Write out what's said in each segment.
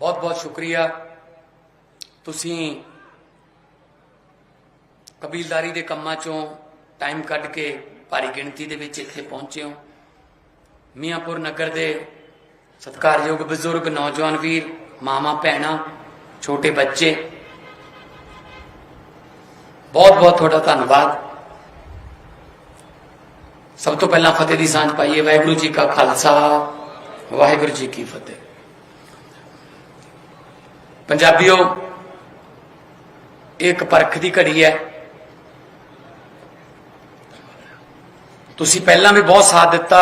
ਬਹੁਤ ਬਹੁਤ ਸ਼ੁਕਰੀਆ। ਤੁਸੀਂ ਕਬੀਲਦਾਰੀ ਦੇ ਕੰਮਾਂ ਚੋਂ ਟਾਈਮ ਕੱਢ ਕੇ ਭਾਰੀ ਗਿਣਤੀ ਦੇ ਵਿੱਚ ਇੱਥੇ ਪਹੁੰਚੇ ਹੋ। ਮੀਆਂਪੁਰ ਨਗਰ ਦੇ ਸਤਿਕਾਰਯੋਗ ਬਜ਼ੁਰਗ, ਨੌਜਵਾਨ ਵੀਰ ਮਾਮਾ ਭੈਣਾ, ਛੋਟੇ ਬੱਚੇ, ਬਹੁਤ ਬਹੁਤ ਤੁਹਾਡਾ ਧੰਨਵਾਦ। ਸਭ ਤੋਂ ਪਹਿਲਾਂ ਫਤਿਹ ਦੀ ਸਾਂਝ ਪਾਈਏ। ਵਾਹਿਗੁਰੂ ਜੀ ਕਾ ਖਾਲਸਾ, ਵਾਹਿਗੁਰੂ ਜੀ ਕੀ ਫਤਿਹ। ਪੰਜਾਬੀਓ, ਇਹ ਇੱਕ ਪਰਖ ਦੀ ਘੜੀ ਹੈ। ਤੁਸੀਂ ਪਹਿਲਾਂ ਵੀ ਬਹੁਤ ਸਾਥ ਦਿੱਤਾ।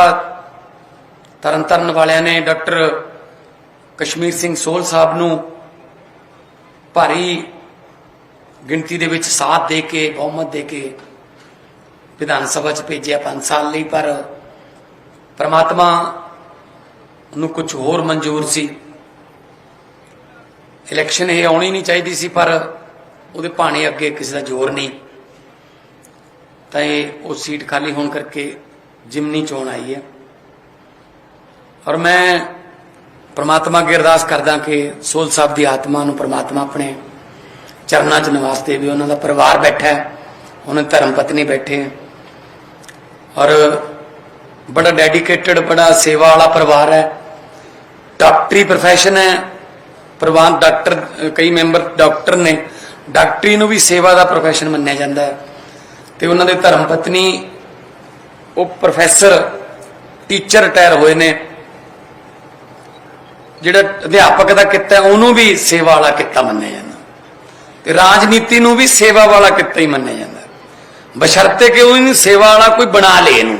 ਤਰਨਤਾਰਨ ਵਾਲਿਆਂ ਨੇ ਡਾਕਟਰ ਕਸ਼ਮੀਰ ਸਿੰਘ ਸੋਲ ਸਾਹਿਬ ਨੂੰ ਭਾਰੀ ਗਿਣਤੀ ਦੇ ਵਿੱਚ ਸਾਥ ਦੇ ਕੇ, ਬਹੁਮਤ ਦੇ ਕੇ ਵਿਧਾਨ ਸਭਾ 'ਚ ਭੇਜਿਆ 5 ਸਾਲ ਲਈ, ਪਰ ਪ੍ਰਮਾਤਮਾ ਨੂੰ ਕੁਝ ਹੋਰ ਮਨਜ਼ੂਰ ਸੀ। ਇਲੈਕਸ਼ਨ ਇਹ ਆਉਣੀ ਨਹੀਂ ਚਾਹੀਦੀ ਸੀ, ਪਰ ਉਹਦੇ ਭਾਣੇ ਅੱਗੇ ਕਿਸੇ ਦਾ ਜ਼ੋਰ ਨਹੀਂ। ਤਾਂ ਇਹ ਉਹ ਸੀਟ ਖਾਲੀ ਹੋਣ ਕਰਕੇ ਜਿਮਨੀ ਚੋਣ ਆਈ ਹੈ। ਔਰ ਮੈਂ ਪ੍ਰਮਾਤਮਾ ਅੱਗੇ ਅਰਦਾਸ ਕਰਦਾ ਕਿ ਸੋਲ ਸਾਹਿਬ ਦੀ ਆਤਮਾ ਨੂੰ ਪ੍ਰਮਾਤਮਾ ਆਪਣੇ ਚਰਨਾਂ 'ਚ ਨਿਵਾਸ ਦੇਵੇ ਉਹਨਾਂ ਦਾ ਪਰਿਵਾਰ ਬੈਠਾ ਹੈ, ਉਹਨਾਂ ਦੀ ਧਰਮ ਪਤਨੀ ਬੈਠੇ ਹੈ। ਔਰ ਬੜਾ ਡੈਡੀਕੇਟਡ, ਬੜਾ ਸੇਵਾ ਵਾਲਾ ਪਰਿਵਾਰ ਹੈ। ਡਾਕਟਰੀ profession ਹੈ। ਪ੍ਰਵਾਨ ਡਾਕਟਰ ਕਈ ਮੈਂਬਰ ਡਾਕਟਰ ਨੇ, ਡਾਕਟਰੀ ਨੂੰ ਵੀ ਸੇਵਾ ਦਾ profession ਮੰਨਿਆ ਜਾਂਦਾ ਹੈ। ਤੇ ਉਹਨਾਂ ਦੇ ਧਰਮ ਪਤਨੀ, ਉਹ ਪ੍ਰੋਫੈਸਰ ਟੀਚਰ ਰਿਟਾਇਰ ਹੋਏ ਨੇ। ਜਿਹੜਾ ਅਧਿਆਪਕ ਦਾ ਕਿੱਤਾ ਉਹਨੂੰ ਵੀ ਸੇਵਾ ਵਾਲਾ ਕਿੱਤਾ ਮੰਨਿਆ ਜਾਂਦਾ। ਤੇ ਰਾਜਨੀਤੀ ਨੂੰ ਵੀ ਸੇਵਾ ਵਾਲਾ ਕਿੱਤਾ ਹੀ ਮੰਨਿਆ ਜਾਂਦਾ ਬਸ਼ਰਤੇ ਕਿ ਉਹ ਇਹਨੂੰ ਸੇਵਾ ਵਾਲਾ ਕੋਈ ਬਣਾ ਲੇ ਇਹਨੂੰ।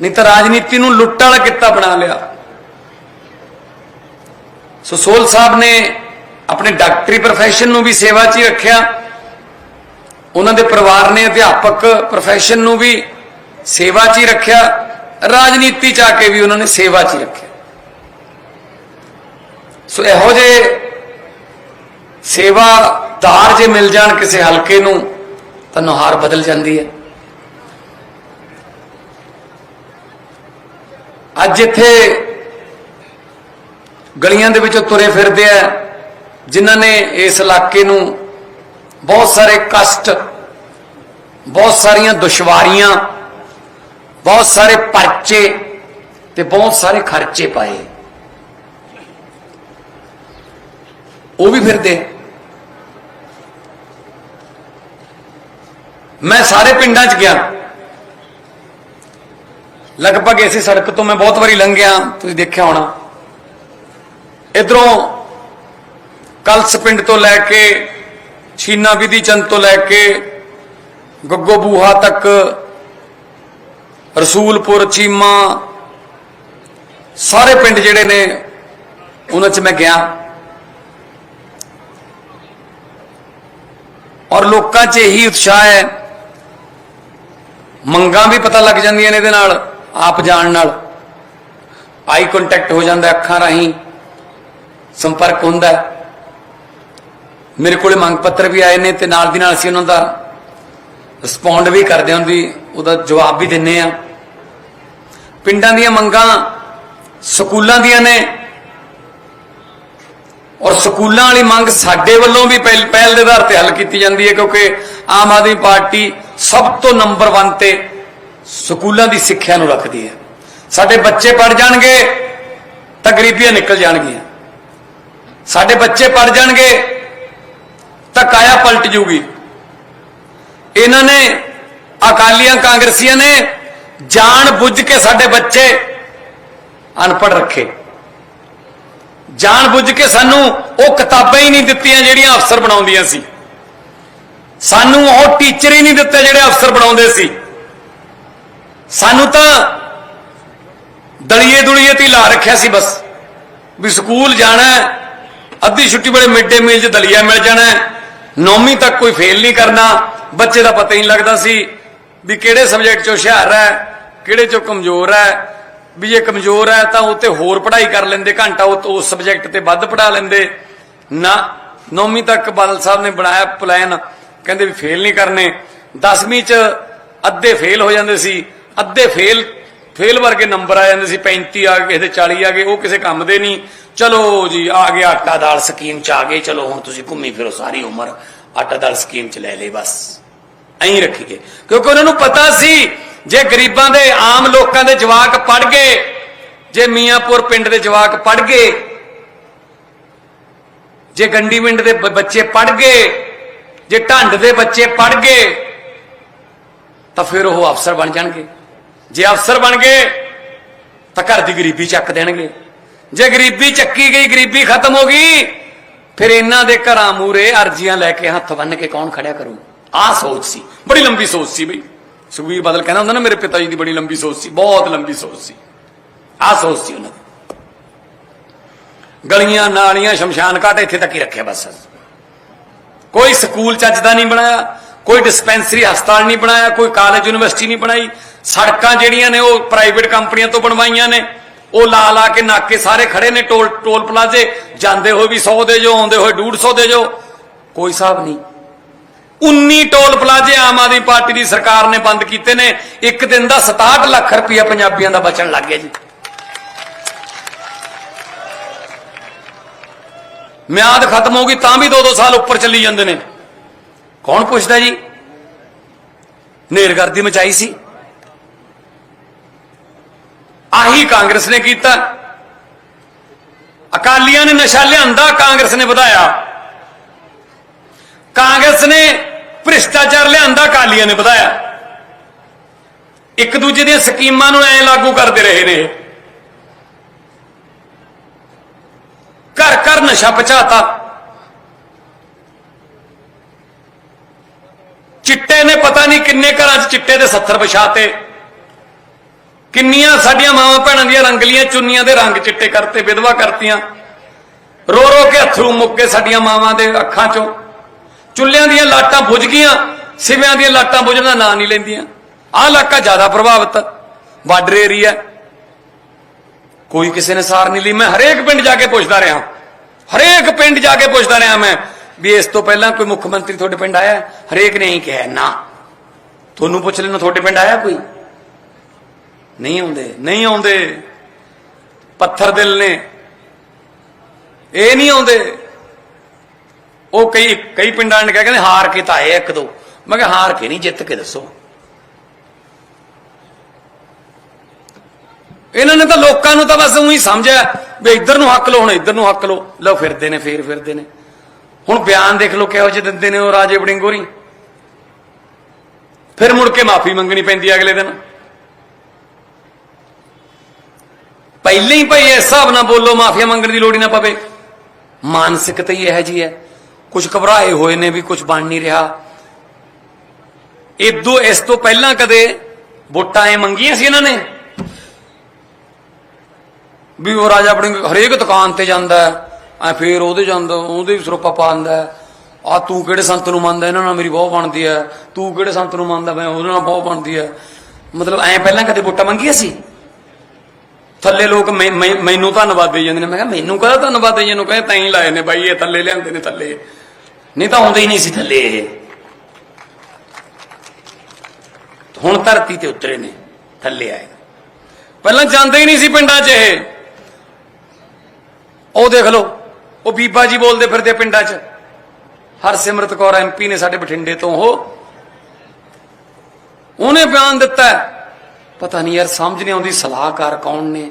ਨਹੀਂ ਤਾਂ ਰਾਜਨੀਤੀ ਨੂੰ ਲੁੱਟ ਵਾਲਾ ਕਿੱਤਾ ਬਣਾ ਲਿਆ। ਸੋ ਸੋਲ ਸਾਹਿਬ ਨੇ ਆਪਣੇ ਡਾਕਟਰੀ profession ਨੂੰ ਵੀ ਸੇਵਾ 'ਚ ਹੀ ਰੱਖਿਆ। ਉਹਨਾਂ ਦੇ ਪਰਿਵਾਰ ਨੇ ਅਧਿਆਪਕ profession ਨੂੰ ਵੀ ਸੇਵਾ 'ਚ ਹੀ ਰੱਖਿਆ। ਰਾਜਨੀਤੀ 'ਚ ਆ ਕੇ ਵੀ ਉਹਨਾਂ ਨੇ ਸੇਵਾ 'ਚ ਹੀ ਰੱਖਿਆ। ਸੋ ਇਹੋ ਜਿਹੇ ਸੇਵਾਦਾਰ ਜੇ ਮਿਲ ਜਾਣ ਕਿਸੇ ਹਲਕੇ ਨੂੰ, ਤਾਂ ਨੁਹਾਰ ਬਦਲ ਜਾਂਦੀ ਹੈ। ਅੱਜ ਇੱਥੇ ਗਲੀਆਂ ਦੇ ਵਿੱਚੋਂ ਤੁਰੇ ਫਿਰਦੇ ਆ, ਜਿਨ੍ਹਾਂ ਨੇ ਇਸ ਇਲਾਕੇ ਨੂੰ ਬਹੁਤ ਸਾਰੇ ਕਸ਼ਟ, ਬਹੁਤ ਸਾਰੀਆਂ ਦੁਸ਼ਵਾਰੀਆਂ, ਬਹੁਤ ਸਾਰੇ ਪਰਚੇ ਤੇ ਬਹੁਤ ਸਾਰੇ ਖਰਚੇ ਪਾਏ। ਉਹ ਵੀ ਫਿਰਦੇ। ਮੈਂ ਸਾਰੇ ਪਿੰਡਾਂ 'ਚ ਗਿਆ। ਲਗਭਗ ਇਸੇ ਸੜਕ ਤੋਂ ਮੈਂ ਬਹੁਤ ਵਾਰੀ ਲੰਘਿਆ ਤੁਸੀਂ ਦੇਖਿਆ ਹੋਣਾ। ਇਧਰੋਂ ਕਲਸ ਪਿੰਡ ਤੋਂ ਲੈ ਕੇ ਛੀਨਾ ਵਿਧੀ ਚੰਦ ਤੋਂ ਲੈ ਕੇ ਗੱਗੋ ਬੂਹਾ ਤੱਕ ਰਸੂਲਪੁਰ, ਚੀਮਾ, ਸਾਰੇ ਪਿੰਡ ਜਿਹੜੇ ਨੇ, ਉਹਨਾਂ 'ਚ ਮੈਂ ਗਿਆ। ਔਰ ਲੋਕਾਂ 'ਚ ਇਹੀ ਉਤਸ਼ਾਹ ਹੈ, ਮੰਗਾਂ ਵੀ ਪਤਾ ਲੱਗ ਜਾਂਦੀਆਂ ਨੇ ਇਹਦੇ ਨਾਲ, ਆਪ ਜਾਣ ਨਾਲ। ਆਈ ਕੰਟੈਕਟ ਹੋ ਜਾਂਦਾ ਅੱਖਾਂ ਰਾਹੀਂ। ਸੰਪਰਕ ਹੁੰਦਾ ਮੇਰੇ ਕੋਲੇ ਮੰਗ ਪੱਤਰ ਵੀ ਆਏ ਨੇ ਤੇ ਨਾਲ ਦੀ ਨਾਲ ਅਸੀਂ ਉਹਨਾਂ ਦਾ ਰਿਸਪੌਂਡ ਵੀ ਕਰਦੇ ਹਾਂ ਉਹਦੀ ਉਹਦਾ ਜਵਾਬ ਵੀ ਦਿੰਨੇ ਆ ਪਿੰਡਾਂ ਦੀਆਂ ਮੰਗਾਂ ਸਕੂਲਾਂ ਦੀਆਂ ਨੇ ਔਰ ਸਕੂਲਾਂ ਵਾਲੀ ਮੰਗ ਸਾਡੇ ਵੱਲੋਂ ਵੀ ਪਹਿਲ ਪਹਿਲ ਦੇ ਆਧਾਰ ਤੇ ਹੱਲ ਕੀਤੀ ਜਾਂਦੀ ਹੈ, ਕਿਉਂਕਿ ਆਮ ਆਦਮੀ ਪਾਰਟੀ ਸਭ ਤੋਂ ਨੰਬਰ 1 ਤੇ ਸਕੂਲਾਂ ਦੀ ਸਿੱਖਿਆ ਨੂੰ ਰੱਖਦੀ ਹੈ। ਸਾਡੇ ਬੱਚੇ ਪੜ ਜਾਣਗੇ ਤਾਂ ਗਰੀਬੀਆਂ ਨਿਕਲ ਜਾਣਗੀਆਂ। ਸਾਡੇ ਬੱਚੇ ਪੜ ਜਾਣਗੇ, ਤਾਂ ਕਾਇਆ ਪਲਟ ਜੂਗੀ। ਇਹਨਾਂ ਨੇ, ਅਕਾਲੀਆਂ ਕਾਂਗਰਸੀਆਂ ਨੇ ਜਾਣ ਬੁੱਝ ਕੇ ਸਾਡੇ ਬੱਚੇ ਅਨਪੜ੍ਹ ਰੱਖੇ। ਜਾਣ ਬੁੱਝ ਕੇ ਸਾਨੂੰ ਉਹ ਕਿਤਾਬਾਂ ਹੀ ਨਹੀਂ ਦਿੱਤੀਆਂ ਜਿਹੜੀਆਂ ਅਫਸਰ ਬਣਾਉਂਦੀਆਂ ਸੀ। ਸਾਨੂੰ ਉਹ ਟੀਚਰ ਹੀ ਨਹੀਂ ਦਿੱਤੇ ਜਿਹੜੇ ਅਫਸਰ ਬਣਾਉਂਦੇ ਸੀ। ਸਾਨੂੰ ਤਾਂ ਦਲੀਏ ਦੁਲੀਏ ਤੇ ਲਾ ਰੱਖਿਆ ਸੀ ਬਸ, ਵੀ ਸਕੂਲ ਜਾਣਾ ਅੱਧੀ ਛੁੱਟੀ ਵੇਲੇ ਮਿਡ ਡੇ ਮੀਲ 'ਚ ਦਲੀਆ ਮਿਲ ਜਾਣਾ ਨੌਵੀਂ ਤੱਕ ਕੋਈ ਫੇਲ ਨਹੀਂ ਕਰਨਾ। ਬੱਚੇ ਦਾ ਪਤਾ ਹੀ ਨਹੀਂ ਲੱਗਦਾ ਸੀ ਵੀ ਕਿਹੜੇ ਸਬਜੈਕਟ 'ਚ ਹੁਸ਼ਿਆਰ ਹੈ, ਕਿਹੜੇ 'ਚੋਂ ਕਮਜ਼ੋਰ ਹੈ। ਵੀ ਜੇ ਕਮਜ਼ੋਰ ਹੈ ਤਾਂ ਉਹ ਤੇ ਹੋਰ ਪੜ੍ਹਾਈ ਕਰ ਲੈਂਦੇ, ਘੰਟਾ ਉਹ ਉਸ ਸਬਜੈਕਟ ਤੇ ਵੱਧ ਪੜ੍ਹਾ ਲੈਂਦੇ। ਨਾ, ਨੌਵੀਂ ਤੱਕ ਬਾਦਲ ਸਾਹਿਬ ਨੇ ਬਣਾਇਆ ਪਲਾਨ ਕਹਿੰਦੇ ਵੀ ਫੇਲ ਨਹੀਂ ਕਰਨੇ। 10ਵੀਂ 'ਚ ਅੱਧੇ ਫੇਲ ਹੋ ਜਾਂਦੇ ਸੀ। ਅੱਧੇ ਫੇਲ ਫੇਲ ਵਰਗੇ ਨੰਬਰ ਆ ਜਾਂਦੇ ਸੀ 35 ਆ ਗਏ ਕਿਸੇ ਦੇ 40 ਆ ਗਏ, ਉਹ ਕਿਸੇ ਕੰਮ ਦੇ ਨਹੀਂ। ਚਲੋ ਜੀ, ਆ ਗਿਆ ਆਟਾ ਦਾਲ ਸਕੀਮ ਚ ਆ ਗਏ, ਚਲੋ ਹੁਣ ਤੁਸੀਂ ਘੁੰਮੀ ਫਿਰੋ ਸਾਰੀ ਉਮਰ, ਆਟਾ ਦਾਲ ਸਕੀਮ ਚ ਲੈ ਲਈ ਬਸ। ਐਂ ਰੱਖੀ ਗਏ ਕਿਉਂਕਿ ਉਹਨਾਂ ਨੂੰ ਪਤਾ ਸੀ, ਜੇ ਗਰੀਬਾਂ ਦੇ, ਆਮ ਲੋਕਾਂ ਦੇ ਜਵਾਕ ਪੜ ਗਏ, ਜੇ ਮੀਆਂਪੁਰ ਪਿੰਡ ਦੇ ਜਵਾਕ ਪੜ ਗਏ, ਜੇ ਗੰਡੀ ਪਿੰਡ ਦੇ ਬੱਚੇ ਪੜ ਗਏ, ਜੇ ਢੰਡ ਦੇ ਬੱਚੇ ਪੜ ਗਏ, ਤਾਂ ਫਿਰ ਉਹ ਅਫਸਰ ਬਣ ਜਾਣਗੇ। ਜੇ ਅਫਸਰ ਬਣ ਗਏ, ਤਾਂ ਘਰ ਦੀ ਗਰੀਬੀ ਚੱਕ ਦੇਣਗੇ। ਜੇ ਗਰੀਬੀ ਚੱਕੀ ਗਈ, ਗਰੀਬੀ ਖਤਮ ਹੋ ਗਈ, ਫਿਰ ਇਹਨਾਂ ਦੇ ਘਰਾਂ ਮੂਰੇ ਅਰਜ਼ੀਆਂ ਲੈ ਕੇ ਹੱਥ ਬੰਨ ਕੇ ਕੌਣ ਖੜਿਆ ਕਰੂ? ਆਹ ਸੋਚ ਸੀ। ਬੜੀ ਲੰਬੀ ਸੋਚ ਸੀ ਬਈ। ਸੁਖਬੀਰ ਬਾਦਲ ਕਹਿੰਦਾ ਹੁੰਦਾ ਨਾ, ਮੇਰੇ ਪਿਤਾ ਜੀ ਦੀ ਬੜੀ ਲੰਬੀ ਸੋਚ ਸੀ, ਬਹੁਤ ਲੰਬੀ ਸੋਚ ਸੀ। ਆਹ ਸੋਚ ਸੀ ਉਹਨਾਂ ਦੀ। ਗਲੀਆਂ, ਨਾਲੀਆਂ, ਸ਼ਮਸ਼ਾਨ ਘਾਟ ਇੱਥੇ ਤੱਕ ਹੀ ਰੱਖਿਆ ਬਸ। ਕੋਈ ਸਕੂਲ ਚੱਜ ਦਾ ਨਹੀਂ ਬਣਾਇਆ, ਕੋਈ ਡਿਸਪੈਂਸਰੀ ਹਸਪਤਾਲ ਨਹੀਂ ਬਣਾਇਆ, ਕੋਈ ਕਾਲਜ ਯੂਨੀਵਰਸਿਟੀ ਨਹੀਂ ਬਣਾਈ ਸੜਕਾਂ ਜਿਹੜੀਆਂ ਨੇ ਉਹ ਪ੍ਰਾਈਵੇਟ ਕੰਪਨੀਆਂ ਤੋਂ ਬਣਵਾਈਆਂ ਨੇ। ਉਹ ਲਾ ਲਾ ਕੇ ਨਾਕੇ ਸਾਰੇ ਖੜੇ ਨੇ ਟੋਲ ਟੋਲ ਪਲਾਜ਼ੇ। ਜਾਂਦੇ ਹੋਏ ਵੀ 100 ਦੇ ਜੋ, ਆਉਂਦੇ ਹੋਏ 150 ਦੇ ਜੋ। ਕੋਈ ਹਿਸਾਬ ਨਹੀਂ। 19 ਟੋਲ ਪਲਾਜ਼ੇ ਆਮ ਆਦਮੀ ਪਾਰਟੀ ਦੀ ਸਰਕਾਰ ਨੇ ਬੰਦ ਕੀਤੇ ਨੇ। ਇੱਕ ਦਿਨ ਦਾ 67 ਲੱਖ ਰੁਪਇਆ ਪੰਜਾਬੀਆਂ ਦਾ ਬਚਣ ਲੱਗ ਗਿਆ ਜੀ। ਮਿਆਦ ਖਤਮ ਹੋ ਗਈ ਤਾਂ ਵੀ 2-2 ਸਾਲ ਉੱਪਰ ਚੱਲੀ ਜਾਂਦੇ ਨੇ। ਕੌਣ ਪੁੱਛਦਾ ਜੀ? ਨੇਰਗਰਦੀ ਮਚਾਈ ਸੀ। ਆਹੀ ਕਾਂਗਰਸ ਨੇ ਕੀਤਾ। ਅਕਾਲੀਆਂ ਨੇ ਨਸ਼ਾ ਲਿਆਂਦਾ, ਕਾਂਗਰਸ ਨੇ ਵਧਾਇਆ। ਕਾਂਗਰਸ ਨੇ ਭ੍ਰਿਸ਼ਟਾਚਾਰ ਲਿਆਂਦਾ, ਅਕਾਲੀਆਂ ਨੇ ਵਧਾਇਆ। ਇੱਕ ਦੂਜੇ ਦੀਆਂ ਸਕੀਮਾਂ ਨੂੰ ਐ ਲਾਗੂ ਕਰਦੇ ਰਹੇ ਨੇ। ਘਰ ਘਰ ਨਸ਼ਾ ਪਹੁੰਚਾਤਾ। ਚਿੱਟੇ ਨੇ ਪਤਾ ਨਹੀਂ ਕਿੰਨੇ ਘਰਾਂ 'ਚ ਚਿੱਟੇ ਦੇ 70 ਵਿਛਾਤੇ। ਕਿੰਨੀਆਂ ਸਾਡੀਆਂ ਮਾਵਾਂ ਭੈਣਾਂ ਦੀਆਂ ਰੰਗਲੀਆਂ ਚੁੰਨੀਆਂ ਦੇ ਰੰਗ ਚਿੱਟੇ ਕਰਤੇ, ਵਿਧਵਾ ਕਰਤੀਆਂ। ਰੋ ਰੋ ਕੇ ਅਥਰੂ ਮੁੱਕੇ ਸਾਡੀਆਂ ਮਾਵਾਂ ਦੇ ਅੱਖਾਂ 'ਚੋਂ। ਚੁੱਲ੍ਹਿਆਂ ਦੀਆਂ ਲਾਟਾਂ ਬੁਝ ਗਈਆਂ, ਸਿਵਿਆਂ ਦੀਆਂ ਲਾਟਾਂ ਬੁਝਣ ਦਾ ਨਾਂ ਨਹੀਂ ਲੈਂਦੀਆਂ। ਆਹ ਇਲਾਕਾ ਜ਼ਿਆਦਾ ਪ੍ਰਭਾਵਿਤ, ਬਾਰਡਰ ਏਰੀਆ ਕੋਈ ਕਿਸੇ ਨੇ ਸਾਰ ਨਹੀਂ ਲਈ। ਮੈਂ ਹਰੇਕ ਪਿੰਡ ਜਾ ਕੇ ਪੁੱਛਦਾ ਰਿਹਾ। ਹਰੇਕ ਪਿੰਡ ਜਾ ਕੇ ਪੁੱਛਦਾ ਰਿਹਾ ਮੈਂ ਵੀ ਇਸ ਤੋਂ ਪਹਿਲਾਂ ਕੋਈ ਮੁੱਖ ਮੰਤਰੀ ਤੁਹਾਡੇ ਪਿੰਡ ਆਇਆ? ਹਰੇਕ ਨੇ ਹੀ ਕਿਹਾ, ਨਾ। ਤੁਹਾਨੂੰ ਪੁੱਛ ਲੈਣਾ ਤੁਹਾਡੇ ਪਿੰਡ ਆਇਆ ਕੋਈ? ਨਹੀਂ ਆਉਂਦੇ ਨਹੀਂ ਆਉਂਦੇ। ਪੱਥਰ ਦਿਲ ਨੇ। ਇਹ ਨਹੀਂ ਆਉਂਦੇ। ਉਹ ਕਈ ਕਈ ਪਿੰਡਾਂ ਨੇ ਕਿਹਾ ਕਹਿੰਦੇ, ਹਾਰ ਕੇ ਤਾਂ ਆਏ ਇੱਕ ਦੋ। ਮੈਂ ਕਿਹਾ, ਹਾਰ ਕੇ ਨਹੀਂ, ਜਿੱਤ ਕੇ ਦੱਸੋ। ਇਹਨਾਂ ਨੇ ਤਾਂ ਲੋਕਾਂ ਨੂੰ ਤਾਂ ਬਸ ਉਹੀ ਸਮਝਿਆ ਵੀ ਇੱਧਰ ਨੂੰ ਹੱਕ ਲੋ ਹੁਣ ਇੱਧਰ ਨੂੰ ਹੱਕ ਲੋ ਲਓ, ਫਿਰਦੇ ਨੇ, ਫੇਰ ਫਿਰਦੇ ਨੇ। ਹੁਣ ਬਿਆਨ ਦੇਖ ਲਓ ਕਿਹੋ ਜਿਹੇ ਦਿੰਦੇ ਨੇ ਉਹ ਰਾਜੇ ਬੜਿੰਗੋਰੀ ਫਿਰ ਮੁੜ ਕੇ ਮਾਫੀ ਮੰਗਣੀ ਪੈਂਦੀ ਅਗਲੇ ਦਿਨ। ਪਹਿਲਾਂ ਹੀ ਭਾਈ ਇਸ ਹਿਸਾਬ ਨਾਲ ਬੋਲੋ, ਮਾਫੀਆ ਮੰਗਣ ਦੀ ਲੋੜ ਹੀ ਨਾ ਪਵੇ। ਮਾਨਸਿਕਤਾ ਹੀ ਇਹੋ ਜੀ ਹੈ। ਕੁਝ ਘਬਰਾਏ ਹੋਏ ਨੇ ਵੀ ਕੁਝ ਬਣ ਨਹੀਂ ਰਿਹਾ। ਇਦੋਂ ਇਸ ਤੋਂ ਪਹਿਲਾਂ ਕਦੇ ਵੋਟਾਂ ਐ ਮੰਗੀਆਂ ਸੀ ਇਹਨਾਂ ਨੇ? ਵੀ ਉਹ ਰਾਜਾ ਆਪਣੀ ਹਰੇਕ ਦੁਕਾਨ ਤੇ ਜਾਂਦਾ ਐ ਫੇਰ ਉਹਦੇ ਜਾਂਦਾ, ਉਹਦੇ ਵੀ ਸਰੋਪਾ ਪਾਉਂਦਾ ਆ ਤੂੰ ਕਿਹੜੇ ਸੰਤ ਨੂੰ ਮੰਨਦਾ, ਇਹਨਾਂ ਨਾਲ ਮੇਰੀ ਬਹੁਤ ਬਣਦੀ ਐ ਤੂੰ ਕਿਹੜੇ ਸੰਤ ਨੂੰ ਮੰਨਦਾ, ਮੈਂ ਉਹਦੇ ਨਾਲ ਬਹੁਤ ਬਣਦੀ ਐ ਮਤਲਬ ਐ ਪਹਿਲਾਂ ਕਦੇ ਵੋਟਾਂ ਮੰਗੀਆਂ ਸੀ? ਥੱਲੇ ਲੋਕ ਮੈਨੂੰ ਧੰਨਵਾਦ ਦੇ ਜਾਂਦੇ ਨੇ। ਮੈਂ ਕਿਹਾ, ਮੈਨੂੰ ਕਹਦਾ ਧੰਨਵਾਦ ਦੇ ਜਾਂਦੇ? ਕਹਿੰਦੇ, ਤੈਂ ਹੀ ਲਾਏ ਨੇ ਬਾਈ, ਇਹ ਥੱਲੇ ਲਿਆਂਦੇ ਨੇ ਥੱਲੇ। ਨਹੀਂ ਤਾਂ ਆਉਂਦੇ ਹੀ ਨਹੀਂ ਸੀ ਥੱਲੇ ਇਹ। ਹੁਣ ਧਰਤੀ ਤੇ ਉਤਰੇ ਨੇ, ਥੱਲੇ ਆਏ। ਪਹਿਲਾਂ ਜਾਂਦੇ ਹੀ ਨਹੀਂ ਸੀ ਪਿੰਡਾਂ 'ਚ ਇਹ। ਉਹ ਦੇਖ ਲਓ, ਉਹ ਬੀਬਾ ਜੀ ਬੋਲਦੇ ਫਿਰਦੇ ਪਿੰਡਾਂ 'ਚ। ਹਰਸਿਮਰਤ ਕੌਰ ਐਮਪੀ ਨੇ ਸਾਡੇ ਬਠਿੰਡੇ ਤੋਂ ਉਹ। ਉਹਨੇ ਬਿਆਨ ਦਿੱਤਾ ਪਤਾ ਨਹੀਂ ਯਾਰ, ਸਮਝ ਨਹੀਂ ਆਉਂਦੀ ਸਲਾਹਕਾਰ ਕੌਣ ਨੇ,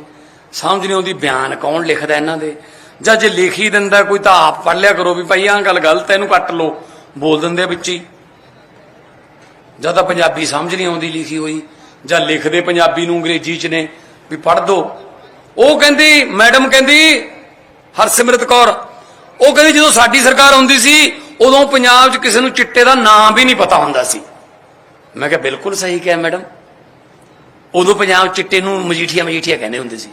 ਸਮਝ ਨਹੀਂ ਆਉਂਦੀ ਬਿਆਨ ਕੌਣ ਲਿਖਦਾ ਇਹਨਾਂ ਦੇ। ਜਾਂ ਜੇ ਲਿਖ ਹੀ ਦਿੰਦਾ ਕੋਈ ਤਾਂ ਆਪ ਪੜ੍ਹ ਲਿਆ ਕਰੋ ਵੀ ਭਾਈ ਆਹ ਗੱਲ ਗਲਤ ਹੈ, ਇਹਨੂੰ ਕੱਟ ਲਓ, ਬੋਲ ਦਿੰਦੇ ਆ ਵਿੱਚ ਹੀ। ਜਾਂ ਤਾਂ ਪੰਜਾਬੀ ਸਮਝ ਨਹੀਂ ਆਉਂਦੀ ਲਿਖੀ ਹੋਈ, ਜਾਂ ਲਿਖਦੇ ਪੰਜਾਬੀ ਨੂੰ ਅੰਗਰੇਜ਼ੀ ਚ ਨੇ, ਵੀ ਪੜ੍ਹ ਦੋ। ਉਹ ਕਹਿੰਦੀ, ਮੈਡਮ ਕਹਿੰਦੀ, ਹਰਸਿਮਰਤ ਕੌਰ, ਉਹ ਕਹਿੰਦੀ ਜਦੋਂ ਸਾਡੀ ਸਰਕਾਰ ਹੁੰਦੀ ਸੀ, ਉਦੋਂ ਪੰਜਾਬ 'ਚ ਕਿਸੇ ਨੂੰ ਚਿੱਟੇ ਦਾ ਨਾਮ ਵੀ ਨਹੀਂ ਪਤਾ ਹੁੰਦਾ ਸੀ। ਮੈਂ ਕਿਹਾ, ਬਿਲਕੁਲ ਸਹੀ ਕਿਹਾ ਮੈਡਮ। ਉਦੋਂ ਪੰਜਾਬ ਚਿੱਟੇ ਨੂੰ ਮਜੀਠੀਆ ਮਜੀਠੀਆ ਕਹਿੰਦੇ ਹੁੰਦੇ ਸੀ।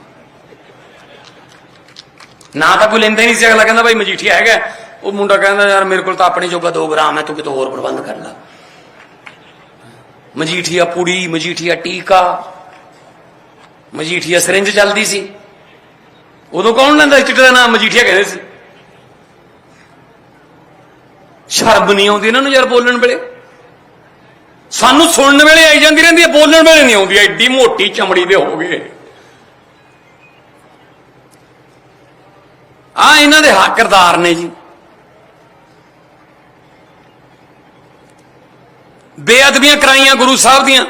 ਨਾ ਤਾਂ ਕੋਈ ਲੈਂਦਾ ਨਹੀਂ ਸੀ, ਅਗਲਾ ਕਹਿੰਦਾ ਭਾਈ ਮਜੀਠੀਆ ਹੈਗਾ, ਉਹ ਮੁੰਡਾ ਕਹਿੰਦਾ ਯਾਰ ਮੇਰੇ ਕੋਲ ਤਾਂ ਆਪਣੇ ਜੋਗਾ 2 ਗ੍ਰਾਮ ਹੈ, ਤੂੰ ਕਿਤੇ ਹੋਰ ਪ੍ਰਬੰਧ ਕਰ ਲੈ। ਮਜੀਠੀਆ ਪੁੜੀ, ਮਜੀਠੀਆ ਟੀਕਾ, ਮਜੀਠੀਆ ਸਿਰਿੰਜ ਚੱਲਦੀ ਸੀ। ਉਦੋਂ ਕੌਣ ਲੈਂਦਾ ਚਿੱਟੇ ਦਾ ਨਾਮ? ਮਜੀਠੀਆ ਕਹਿੰਦੇ ਸੀ। ਸ਼ਰਮ ਨਹੀਂ ਆਉਂਦੀ ਇਹਨਾਂ ਨੂੰ ਯਾਰ ਬੋਲਣ ਵੇਲੇ। ਸਾਨੂੰ ਸੁਣਨ ਵੇਲੇ ਆਈ ਜਾਂਦੀ ਰਹਿੰਦੀ ਹੈ, ਬੋਲਣ ਵੇਲੇ ਨਹੀਂ ਆਉਂਦੀ, ਐਡੀ ਮੋਟੀ ਚਮੜੀ ਦੇ ਹੋ ਗਏ। ਆ ਇਹਨਾਂ ਦੇ ਹੱਕਦਾਰ ਨੇ ਜੀ। ਬੇਅਦਬੀਆਂ ਕਰਾਈਆਂ ਗੁਰੂ ਸਾਹਿਬ ਦੀਆਂ।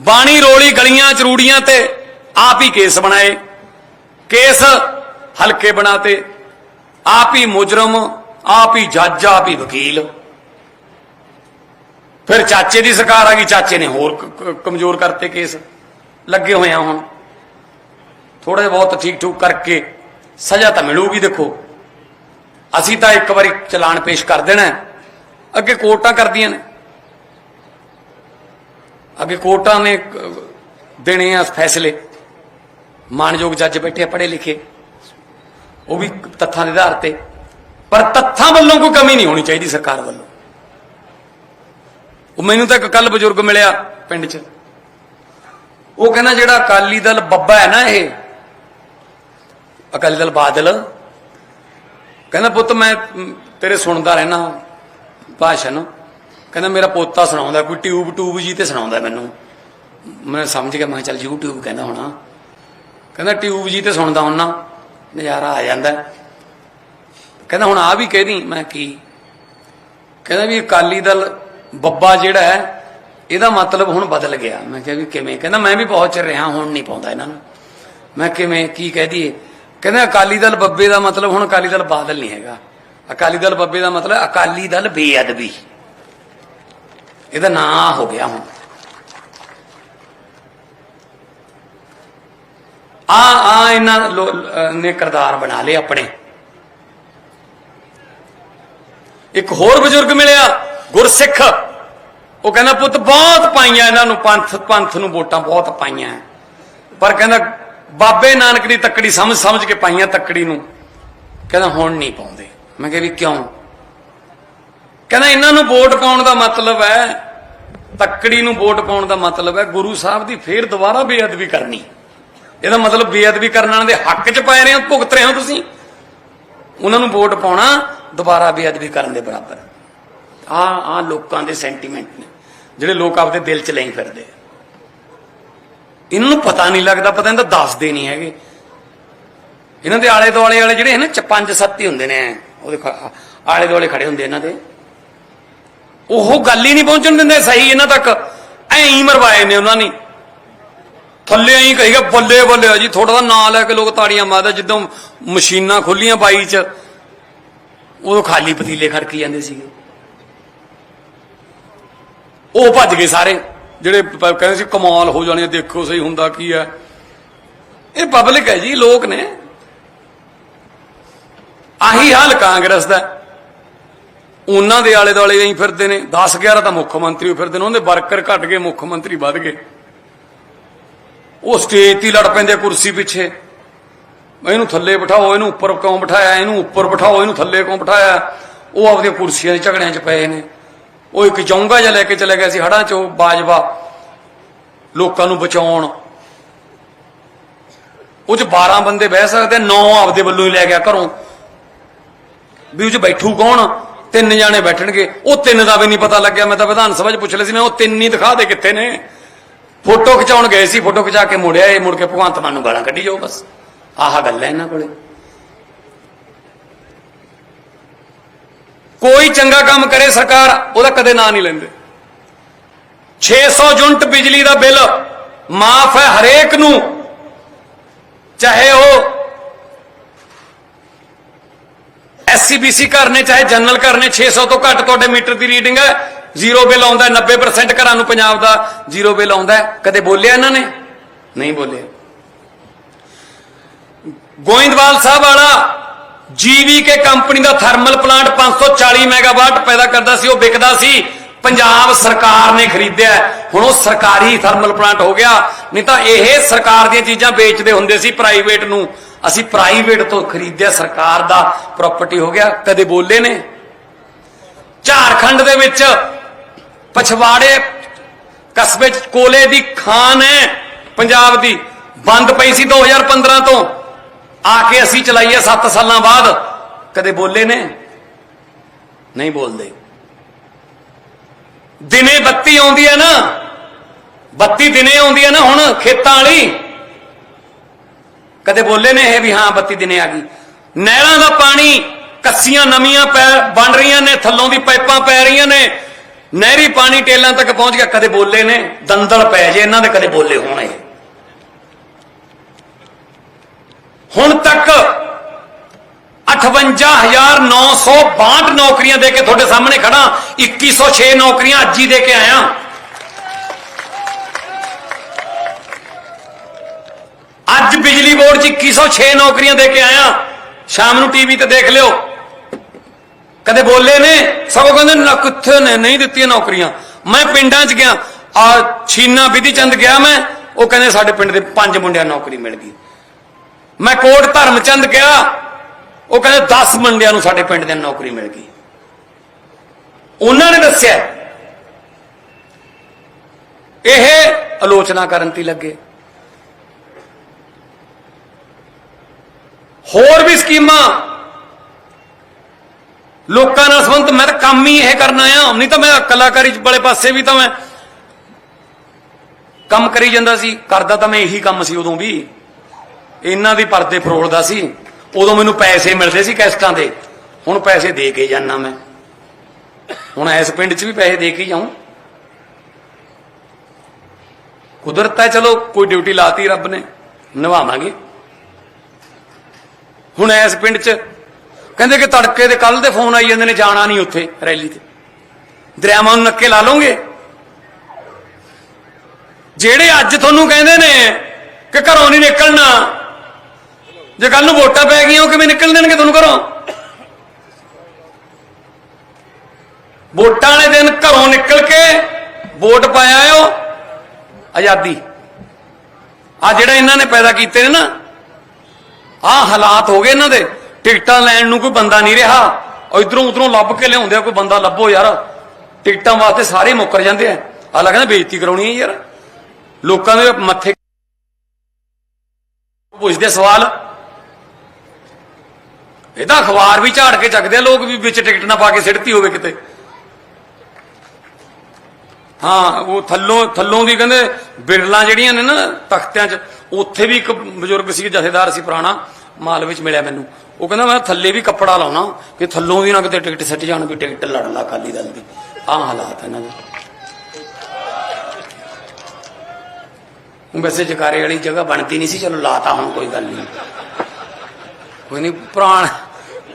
ਬਾਣੀ ਰੋਲੀ ਗਲੀਆਂ ਚਰੂੜੀਆਂ ਤੇ ਆਪ ਹੀ ਕੇਸ ਬਣਾਏ। ਕੇਸ ਹਲਕੇ ਬਣਾਤੇ। ਆਪ ਹੀ ਮੁਜਰਮ, ਆਪ ਹੀ ਜੱਜ, ਆਪ ਹੀ ਵਕੀਲ। ਫਿਰ ਚਾਚੇ ਦੀ ਸਰਕਾਰ ਆ ਗਈ, ਚਾਚੇ ਨੇ ਹੋਰ ਕਮਜ਼ੋਰ ਕਰਤੇ ਕੇਸ। ਲੱਗੇ ਹੋਏ ਆ ਹੁਣ। ਥੋੜੇ ਬਹੁਤ ਠੀਕ ਠੂਕ ਕਰਕੇ ਸਜ਼ਾ ਤਾਂ ਮਿਲੂਗੀ, ਦੇਖੋ। ਅਸੀਂ ਤਾਂ ਇੱਕ ਵਾਰੀ ਚਲਾਨ ਪੇਸ਼ ਕਰ ਦੇਣਾ ਅੱਗੇ ਕੋਰਟਾਂ ਕਰਦੀਆਂ ਨੇ। ਅੱਗੇ ਕੋਰਟਾਂ ਨੇ ਦੇਣੇ ਆ ਫੈਸਲੇ। ਮਾਨਯੋਗ ਜੱਜ ਬੈਠੇ ਪੜੇ ਲਿਖੇ। ਉਹ ਵੀ ਤੱਥਾਂ ਦੇ ਆਧਾਰ ਤੇ। ਪਰ ਤੱਥਾਂ ਵੱਲੋਂ ਕੋਈ ਕਮੀ ਨਹੀਂ ਹੋਣੀ ਚਾਹੀਦੀ ਸਰਕਾਰ ਵੱਲੋਂ। ਉਹ ਮੈਨੂੰ ਤਾਂ ਇੱਕ ਕੱਲ ਬਜ਼ੁਰਗ ਮਿਲਿਆ ਪਿੰਡ 'ਚ। ਉਹ ਕਹਿੰਦਾ ਜਿਹੜਾ ਅਕਾਲੀ ਦਲ ਬੱਬਾ ਹੈ ਨਾ ਇਹ, ਅਕਾਲੀ ਦਲ ਬਾਦਲ, ਕਹਿੰਦਾ ਪੁੱਤ ਮੈਂ ਤੇਰੇ ਸੁਣਦਾ ਰਹਿਣਾ ਭਾਸ਼ਣ। ਕਹਿੰਦਾ ਮੇਰਾ ਪੋਤਾ ਸੁਣਾਉਂਦਾ, ਕੋਈ ਟਿਊਬ ਟੂਬ ਜੀ ਤੇ ਸੁਣਾਉਂਦਾ ਮੈਨੂੰ। ਮੈਂ ਸਮਝ ਗਿਆ, ਮੈਂ ਕਿਹਾ ਚੱਲ YouTube ਕਹਿੰਦਾ ਹੋਣਾ। ਕਹਿੰਦਾ ਟਿਊਬ ਜੀ ਤੇ ਸੁਣਦਾ ਹੁੰਨਾ ਨਜ਼ਾਰਾ ਆ ਜਾਂਦਾ। ਕਹਿੰਦਾ ਹੁਣ ਆ ਵੀ ਕਹਿਦੀ, ਮੈਂ ਕੀ? ਕਹਿੰਦਾ ਵੀ ਅਕਾਲੀ ਦਲ ਬੱਬਾ ਜਿਹੜਾ ਹੈ, ਇਹਦਾ ਮਤਲਬ ਹੁਣ ਬਦਲ ਗਿਆ। ਮੈਂ ਕਿਹਾ ਵੀ ਕਿਵੇਂ? ਕਹਿੰਦਾ, ਮੈਂ ਵੀ ਬਹੁਤ ਚਿਰ ਰਿਹਾ, ਹੁਣ ਨਹੀਂ ਪਾਉਂਦਾ ਇਹਨਾਂ ਨੂੰ। ਮੈਂ ਕਿਵੇਂ? ਕੀ ਕਹਿ ਦਈਏ? ਕਹਿੰਦਾ, ਅਕਾਲੀ ਦਲ ਬੱਬੇ ਦਾ ਮਤਲਬ ਹੁਣ ਅਕਾਲੀ ਦਲ ਬਾਦਲ ਨਹੀਂ ਹੈਗਾ। ਅਕਾਲੀ ਦਲ ਬੱਬੇ ਦਾ ਮਤਲਬ ਅਕਾਲੀ ਦਲ ਬੇਅਦਬੀ। ਇਹਦਾ ਨਾਂ ਹੋ ਗਿਆ ਹੁਣ। ਆ ਆ ਇਹਨਾਂ ਨੇ ਕਰਦਾਰ ਬਣਾ ਲਏ ਆਪਣੇ। ਇੱਕ ਹੋਰ ਬਜ਼ੁਰਗ ਮਿਲਿਆ। ਗੁਰਸਿੱਖ। ਉਹ ਕਹਿੰਦਾ, ਪੁੱਤ, ਬਹੁਤ ਪਾਈਆਂ ਇਹਨਾਂ ਨੂੰ, ਪੰਥ ਪੰਥ ਨੂੰ ਵੋਟਾਂ, ਬਹੁਤ ਪਾਈਆਂ। ਪਰ ਕਹਿੰਦਾ, ਬਾਬੇ ਨਾਨਕ ਦੀ ਤੱਕੜੀ ਸਮਝ ਸਮਝ ਕੇ ਪਾਈਆਂ ਤੱਕੜੀ ਨੂੰ। ਕਹਿੰਦਾ, ਹੁਣ ਨਹੀਂ ਪਾਉਂਦੇ। ਮੈਂ ਕਿਹਾ ਵੀ ਕਿਉਂ? ਕਹਿੰਦਾ, ਇਹਨਾਂ ਨੂੰ ਵੋਟ ਪਾਉਣ ਦਾ ਮਤਲਬ ਹੈ, ਤੱਕੜੀ ਨੂੰ ਵੋਟ ਪਾਉਣ ਦਾ ਮਤਲਬ ਹੈ, ਗੁਰੂ ਸਾਹਿਬ ਦੀ ਫੇਰ ਦੁਬਾਰਾ ਬੇਅਦਬੀ ਕਰਨੀ। ਇਹਦਾ ਮਤਲਬ ਬੇਅਦਬੀ ਕਰਨ ਵਾਲਿਆਂ ਦੇ ਹੱਕ 'ਚ ਪੈ ਰਹੇ ਹੋ, ਭੁਗਤ ਰਹੇ ਹੋ ਤੁਸੀਂ। ਉਹਨਾਂ ਨੂੰ ਵੋਟ ਪਾਉਣਾ, ਦੁਬਾਰਾ ਬੇਅਦਬੀ ਕਰਨ ਦੇ ਬਰਾਬਰ। ਆ ਆ ਲੋਕਾਂ ਦੇ ਸੈਂਟੀਮੈਂਟ ਨੇ, ਜਿਹੜੇ ਲੋਕ ਆਪਦੇ ਦਿਲ 'ਚ ਲਈ ਫਿਰਦੇ ਇਹਨਾਂ ਨੂੰ ਪਤਾ ਨਹੀਂ ਲੱਗਦਾ, ਪਤਾ ਇਹਨਾਂ ਦਾ ਦੱਸਦੇ ਨਹੀਂ ਹੈਗੇ। ਇਹਨਾਂ ਦੇ ਆਲੇ ਦੁਆਲੇ ਵਾਲੇ ਜਿਹੜੇ ਹਨ ਚ ਪੰਜ ਸੱਤ ਹੀ ਹੁੰਦੇ ਨੇ। ਉਹਦੇ ਆਲੇ ਦੁਆਲੇ ਖੜੇ ਹੁੰਦੇ ਇਹਨਾਂ ਦੇ। ਉਹ ਗੱਲ ਹੀ ਨਹੀਂ ਪਹੁੰਚਣ ਦਿੰਦੇ, ਸਹੀ ਇਹਨਾਂ ਤੱਕ। ਐਂ ਹੀ ਮਰਵਾਏ ਨੇ ਉਹਨਾਂ ਨੇ। ਥੱਲੇ ਐਂ ਕਹੀਗਾ ਬੱਲੇ ਬੱਲੇ। ਜੀ ਥੋੜਾ ਦਾ ਨਾਂ ਲੈ ਕੇ ਲੋਕ ਤਾੜੀਆਂ ਮਾਰਦੇ, ਜਦੋਂ ਮਸ਼ੀਨਾਂ ਖੁੱਲੀਆਂ ਬਾਈ ਚ। ਉਦੋਂ ਖਾਲੀ ਪਤੀਲੇ ਖੜਕੀ ਜਾਂਦੇ ਸੀਗੇ। ਉਹ ਭੱਜ ਗਏ ਸਾਰੇ। ਜਿਹੜੇ ਪ- ਕਹਿੰਦੇ ਸੀ ਕਮਾਲ ਹੋ ਜਾਣੀ ਹੈ, ਦੇਖੋ ਸਹੀ ਹੁੰਦਾ ਕੀ ਹੈ ਇਹ ਪਬਲਿਕ ਹੈ ਜੀ ਲੋਕ ਨੇ। ਆਹੀ ਹਾਲ ਕਾਂਗਰਸ ਦਾ। ਹੈ। ਉਹਨਾਂ ਦੇ ਆਲੇ ਦੁਆਲੇ ਐਂ ਫਿਰਦੇ ਨੇ। 10 11 ਤਾਂ ਮੁੱਖ ਮੰਤਰੀ ਹੋਏ ਫਿਰਦੇ ਨੇ। ਉਹਦੇ ਵਰਕਰ ਘਟ ਗਏ ਮੁੱਖ ਮੰਤਰੀ ਵੱਧ ਗਏ। ਉਹ ਸਟੇਜ ਤੇ ਹੀ ਲੜ ਪੈਂਦੇ ਕੁਰਸੀ ਪਿੱਛੇ। ਇਹਨੂੰ ਥੱਲੇ ਬਿਠਾਓ ਇਹਨੂੰ ਉੱਪਰ ਕਿਉਂ ਬਿਠਾਇਆ? ਇਹਨੂੰ ਉੱਪਰ ਬਿਠਾਓ ਇਹਨੂੰ ਥੱਲੇ ਕਿਉਂ ਬਿਠਾਇਆ? ਉਹ ਆਪਦੀਆਂ ਕੁਰਸੀਆਂ ਦੇ ਝਗੜਿਆਂ 'ਚ ਪਏ ਨੇ। ਉਹ ਇੱਕ ਚੌਂਗਾ ਜਿਹਾ ਲੈ ਕੇ ਚਲੇ ਗਿਆ ਸੀ ਹੜਾਂ 'ਚ ਉਹ ਬਾਜਵਾ, ਲੋਕਾਂ ਨੂੰ ਬਚਾਉਣ। ਉਹ 'ਚ 12 ਬੰਦੇ ਬਹਿ ਸਕਦੇ 9 ਆਪਦੇ ਵੱਲੋਂ ਹੀ ਲੈ ਗਿਆ ਘਰੋਂ। ਵੀ ਉਹ 'ਚ ਬੈਠੂ ਕੌਣ? ਤਿੰਨ ਜਾਣੇ ਬੈਠਣਗੇ। ਉਹ ਤਿੰਨ ਦਾ ਵੀ ਨਹੀਂ ਪਤਾ ਲੱਗਿਆ। ਮੈਂ ਤਾਂ ਵਿਧਾਨ ਸਭਾ 'ਚ ਪੁੱਛ ਲਿਆ ਸੀ, ਮੈਂ ਉਹ ਤਿੰਨ ਹੀ ਦਿਖਾ ਦੇ ਕਿੱਥੇ ਨੇ। ਫੋਟੋ ਖਿਚਾਉਣ ਗਏ ਸੀ, ਫੋਟੋ ਖਿਚਾ ਕੇ ਮੁੜਿਆ ਇਹ, ਮੁੜ ਕੇ ਭਗਵੰਤ ਮਾਨ ਨੂੰ ਗਾਲਾਂ ਕੱਢੀ ਜਾਓ ਬਸ। ਆਹ ਗੱਲ ਹੈ ਇਹਨਾਂ ਕੋਲੇ। ਕੋਈ ਚੰਗਾ ਕੰਮ ਕਰੇ ਸਰਕਾਰ ਉਹਦਾ ਕਦੇ ਨਾਂ ਨਹੀਂ ਲੈਂਦੇ। 600 ਯੂਨਿਟ ਬਿਜਲੀ ਦਾ ਬਿੱਲ ਮਾਫ ਹੈ ਹਰੇਕ ਨੂੰ। ਚਾਹੇ ਉਹ ਐਸਸੀਬੀਸੀ ਨੇ ਚਾਹੇ ਜਨਰਲ ਘਰ ਕਰਨੇ 600 ਤੋਂ ਘੱਟ ਤੁਹਾਡੇ ਮੀਟਰ ਦੀ ਰੀਡਿੰਗ ਹੈ। ਜ਼ੀਰੋ ਬਿੱਲ ਆਉਂਦਾ ਹੈ, 90% ਘਰਾਂ ਨੂੰ ਪੰਜਾਬ ਦਾ ਜ਼ੀਰੋ ਬਿੱਲ ਆਉਂਦਾ ਕਦੇ ਬੋਲਿਆ ਇਹਨਾਂ ਨੇ? ਨਹੀਂ ਬੋਲਿਆ। ਗੋਇੰਦਵਾਲ ਸਾਹਿਬ ਵਾਲਾ ਜੀਵੀਕੇ ਕੰਪਨੀ ਦਾ ਥਰਮਲ ਪਲਾਂਟ 540 ਮੈਗਾਵਾਟ ਪੈਦਾ ਕਰਦਾ ਸੀ, ਉਹ ਵਿਕਦਾ ਸੀ। ਪੰਜਾਬ ਸਰਕਾਰ ਨੇ ਖਰੀਦਿਆ ਹੁਣ ਉਹ ਸਰਕਾਰੀ ਥਰਮਲ ਪਲਾਂਟ ਹੋ ਗਿਆ। ਨਹੀਂ ਤਾਂ ਇਹ ਸਰਕਾਰ ਦੀਆਂ ਚੀਜ਼ਾਂ ਵੇਚਦੇ ਹੁੰਦੇ ਸੀ ਪ੍ਰਾਈਵੇਟ ਨੂੰ। ਅਸੀਂ ਪ੍ਰਾਈਵੇਟ ਤੋਂ ਖਰੀਦਿਆ, ਸਰਕਾਰ ਦਾ ਪ੍ਰਾਪਰਟੀ ਹੋ ਗਿਆ। ਕਦੇ ਬੋਲੇ ਨੇ। ਝਾਰਖੰਡ ਦੇ ਵਿੱਚ ਪਛਵਾੜੇ ਕਸਬੇ ਚ ਕੋਲੇ ਦੀ ਖਾਨ ਹੈ ਪੰਜਾਬ ਦੀ। ਬੰਦ ਪਈ ਸੀ 2015 ਤੋਂ। ਆ ਕੇ ਅਸੀਂ ਚਲਾਈਏ ਹੈ 7 ਸਾਲਾਂ ਬਾਅਦ। ਕਦੇ ਬੋਲੇ ਨੇ? ਨਹੀਂ ਬੋਲਦੇ। ਦਿਨੇ ਬੱਤੀ ਆਉਂਦੀ ਹੈ ਨਾ। ਬੱਤੀ ਦਿਨੇ ਆਉਂਦੀ ਹੈ ਨਾ ਹੁਣ ਖੇਤਾਂ ਵਾਲੀ। ਕਦੇ ਬੋਲੇ ਨੇ ਇਹ ਵੀ ਹਾਂ ਬੱਤੀ ਦਿਨੇ ਆ ਗਈ। ਨਹਿਰਾਂ ਦਾ ਪਾਣੀ ਕੱਸੀਆਂ ਨਵੀਆਂ ਪੈ ਬਣ ਰਹੀਆਂ ਨੇ, ਥੱਲੋਂ ਦੀ ਪਾਈਪਾਂ ਪੈ ਰਹੀਆਂ ਨੇ। ਨਹਿਰੀ ਪਾਣੀ ਟੇਲਾਂ ਤੱਕ ਪਹੁੰਚ ਗਿਆ, ਕਦੇ ਬੋਲੇ ਨੇ? ਦੰਦਲ ਪੈ ਜੇ, ਇਹਨਾਂ ਦੇ ਕਦੇ ਬੋਲੇ ਹੋਣ ਇਹ ਹੁਣ ਤੱਕ 58962 ਨੌਕਰੀਆਂ ਦੇ ਕੇ ਤੁਹਾਡੇ ਸਾਹਮਣੇ ਖੜਾ 2106 ਨੌਕਰੀਆਂ ਅੱਜ ਹੀ ਦੇ ਕੇ ਆਇਆ। ਅੱਜ ਬਿਜਲੀ ਬੋਰਡ 'ਚ 2106 ਨੌਕਰੀਆਂ ਦੇ ਕੇ ਆਇਆ। ਸ਼ਾਮ ਨੂੰ ਟੀਵੀ ਤੇ ਦੇਖ ਲਿਓ। ਕਦੇ ਬੋਲੇ ਨੇ, ਸਗੋਂ ਕਹਿੰਦੇ ਨਾ ਕਿੱਥੇ ਨੇ, ਨਹੀਂ ਦਿੱਤੀਆਂ ਨੌਕਰੀਆਂ। ਮੈਂ ਪਿੰਡਾਂ 'ਚ ਗਿਆ, ਆ ਛੀਨਾ ਵਿਧੀ ਚੰਦ ਗਿਆ ਮੈਂ, ਉਹ ਕਹਿੰਦੇ ਸਾਡੇ ਪਿੰਡ ਦੇ ਪੰਜ ਮੁੰਡਿਆਂ ਨੌਕਰੀ ਮਿਲ ਗਈ। ਮੈਂ ਕੋਟ ਧਰਮਚੰਦ ਕਿਹਾ, ਉਹ ਕਹਿੰਦੇ 10 ਬੰਦਿਆਂ ਨੂੰ ਸਾਡੇ ਪਿੰਡ ਦੇ ਨੌਕਰੀ ਮਿਲ ਗਈ। ਉਹਨਾਂ ਨੇ ਦੱਸਿਆ, ਇਹ ਆਲੋਚਨਾ ਕਰਨ ਤੇ ਲੱਗੇ। ਹੋਰ ਵੀ ਸਕੀਮਾਂ, ਲੋਕਾਂ ਨਾਲ ਸੰਬੰਧ, ਮੈਂ ਤਾਂ ਕੰਮ ਹੀ ਇਹ ਕਰਨਾ ਆ ਨਹੀਂ ਤਾਂ ਮੈਂ ਕਲਾਕਾਰੀ ਵਾਲੇ ਪਾਸੇ ਵੀ ਤਾਂ ਮੈਂ ਕੰਮ ਕਰੀ ਜਾਂਦਾ ਸੀ, ਕਰਦਾ ਤਾਂ ਮੈਂ ਇਹੀ ਕੰਮ ਸੀ ਉਦੋਂ ਵੀ। ਇਹਨਾਂ ਦੀ ਪਰਦੇ ਫਰੋਲਦਾ ਸੀ। ਉਦੋਂ ਮੈਨੂੰ ਪੈਸੇ ਮਿਲਦੇ ਸੀ ਕੈਸਟਾਂ ਦੇ। ਹੁਣ ਪੈਸੇ ਦੇ ਕੇ ਜਾਣਾ ਮੈਂ। ਹੁਣ ਇਸ ਪਿੰਡ 'ਚ ਵੀ ਪੈਸੇ ਦੇ ਕੇ ਹੀ ਜਾਉਂ ਕੁਦਰਤ ਹੈ, ਚਲੋ ਕੋਈ ਡਿਊਟੀ ਲਾਤੀ ਰੱਬ ਨੇ, ਨਿਭਾਵਾਂਗੇ। ਹੁਣ ਇਸ ਪਿੰਡ 'ਚ ਕਹਿੰਦੇ ਕਿ ਤੜਕੇ ਦੇ ਕੱਲ ਦੇ ਫੋਨ ਆਈ ਜਾਂਦੇ ਨੇ, ਜਾਣਾ ਨਹੀਂ ਉੱਥੇ ਰੈਲੀ ਤੇ। ਦਰਿਆਵਾਂ ਨੂੰ ਨੱਕੇ ਲਾ ਲਓਗੇ? ਜਿਹੜੇ ਅੱਜ ਤੁਹਾਨੂੰ ਕਹਿੰਦੇ ਨੇ ਕਿ ਘਰੋਂ ਨਹੀਂ ਨਿਕਲਣਾ ਜੇ ਕੱਲ ਨੂੰ ਵੋਟਾਂ ਪੈ ਗਈਆਂ, ਉਹ ਕਿਵੇਂ ਨਿਕਲ ਦੇਣਗੇ ਤੁਹਾਨੂੰ ਘਰੋਂ? ਵੋਟਾਂ ਵਾਲੇ ਦਿਨ ਘਰੋਂ ਨਿਕਲ ਕੇ ਵੋਟ ਪਾਇਆ ਆਇਓ, ਆਜ਼ਾਦੀ। ਆ ਜਿਹੜਾ ਇਹਨਾਂ ਨੇ ਪੈਦਾ ਕੀਤੇ ਨੇ ਨਾ, ਆਹ ਹਾਲਾਤ ਹੋ ਗਏ ਇਹਨਾਂ ਦੇ। ਟਿਕਟਾਂ ਲੈਣ ਨੂੰ ਕੋਈ ਬੰਦਾ ਨਹੀਂ ਰਿਹਾ। ਇਧਰੋਂ ਉਧਰੋਂ ਲੱਭ ਕੇ ਲਿਆਉਂਦੇ ਆ, ਕੋਈ ਬੰਦਾ ਲੱਭੋ ਯਾਰ। ਟਿਕਟਾਂ ਵਾਸਤੇ ਸਾਰੇ ਮੁੱਕਰ ਜਾਂਦੇ ਆ। ਆ ਲੱਗਦਾ ਬੇਇੱਜ਼ਤੀ ਕਰਾਉਣੀ ਹੈ ਯਾਰ। ਲੋਕਾਂ ਦੇ ਮੱਥੇ ਪੁੱਛਦੇ ਸਵਾਲ। ਇਹਦਾ ਅਖਬਾਰ ਵੀ ਝਾੜ ਕੇ ਚੱਕਦੇ ਆ, ਲੋਕ ਵੀ ਵਿੱਚ ਟਿਕਟ ਨਾ ਪਾ ਕੇ ਸਿੱਟਤੀ ਹੋਵੇ ਕਿਤੇ। ਹਾਂ, ਉਹ ਥੱਲੋਂ ਥੱਲੋਂ ਦੀ ਕਹਿੰਦੇ ਬਿਰਲਾਂ ਜਿਹੜੀਆਂ ਨੇ ਨਾ ਤਖਤਿਆਂ 'ਚ, ਉੱਥੇ ਵੀ ਇੱਕ ਬਜ਼ੁਰਗ ਸੀ, ਜਥੇਦਾਰ ਸੀ ਪੁਰਾਣਾ, ਮਾਲ ਵਿੱਚ ਮਿਲਿਆ ਮੈਨੂੰ। ਉਹ ਕਹਿੰਦਾ ਮੈਂ ਥੱਲੇ ਵੀ ਕੱਪੜਾ ਲਾਉਣਾ ਕਿ ਥੱਲੋਂ ਵੀ ਨਾ ਕਿਤੇ ਟਿਕਟ ਸਿੱਟ ਜਾਣ, ਵੀ ਟਿਕਟ ਲੜ ਲਾ ਅਕਾਲੀ ਦਲ ਦੀ। ਆਹ ਹਾਲਾਤ ਇਹਨਾਂ ਦੇ। ਹੁਣ ਵੈਸੇ ਜਕਾਰੇ ਵਾਲੀ ਜਗ੍ਹਾ ਬਣਦੀ ਨਹੀਂ ਸੀ, ਚਲੋ ਲਾਤਾ ਹੁਣ ਕੋਈ ਗੱਲ ਨਹੀਂ। ਕੋਈ ਨਹੀਂ, ਪੁਰਾਣ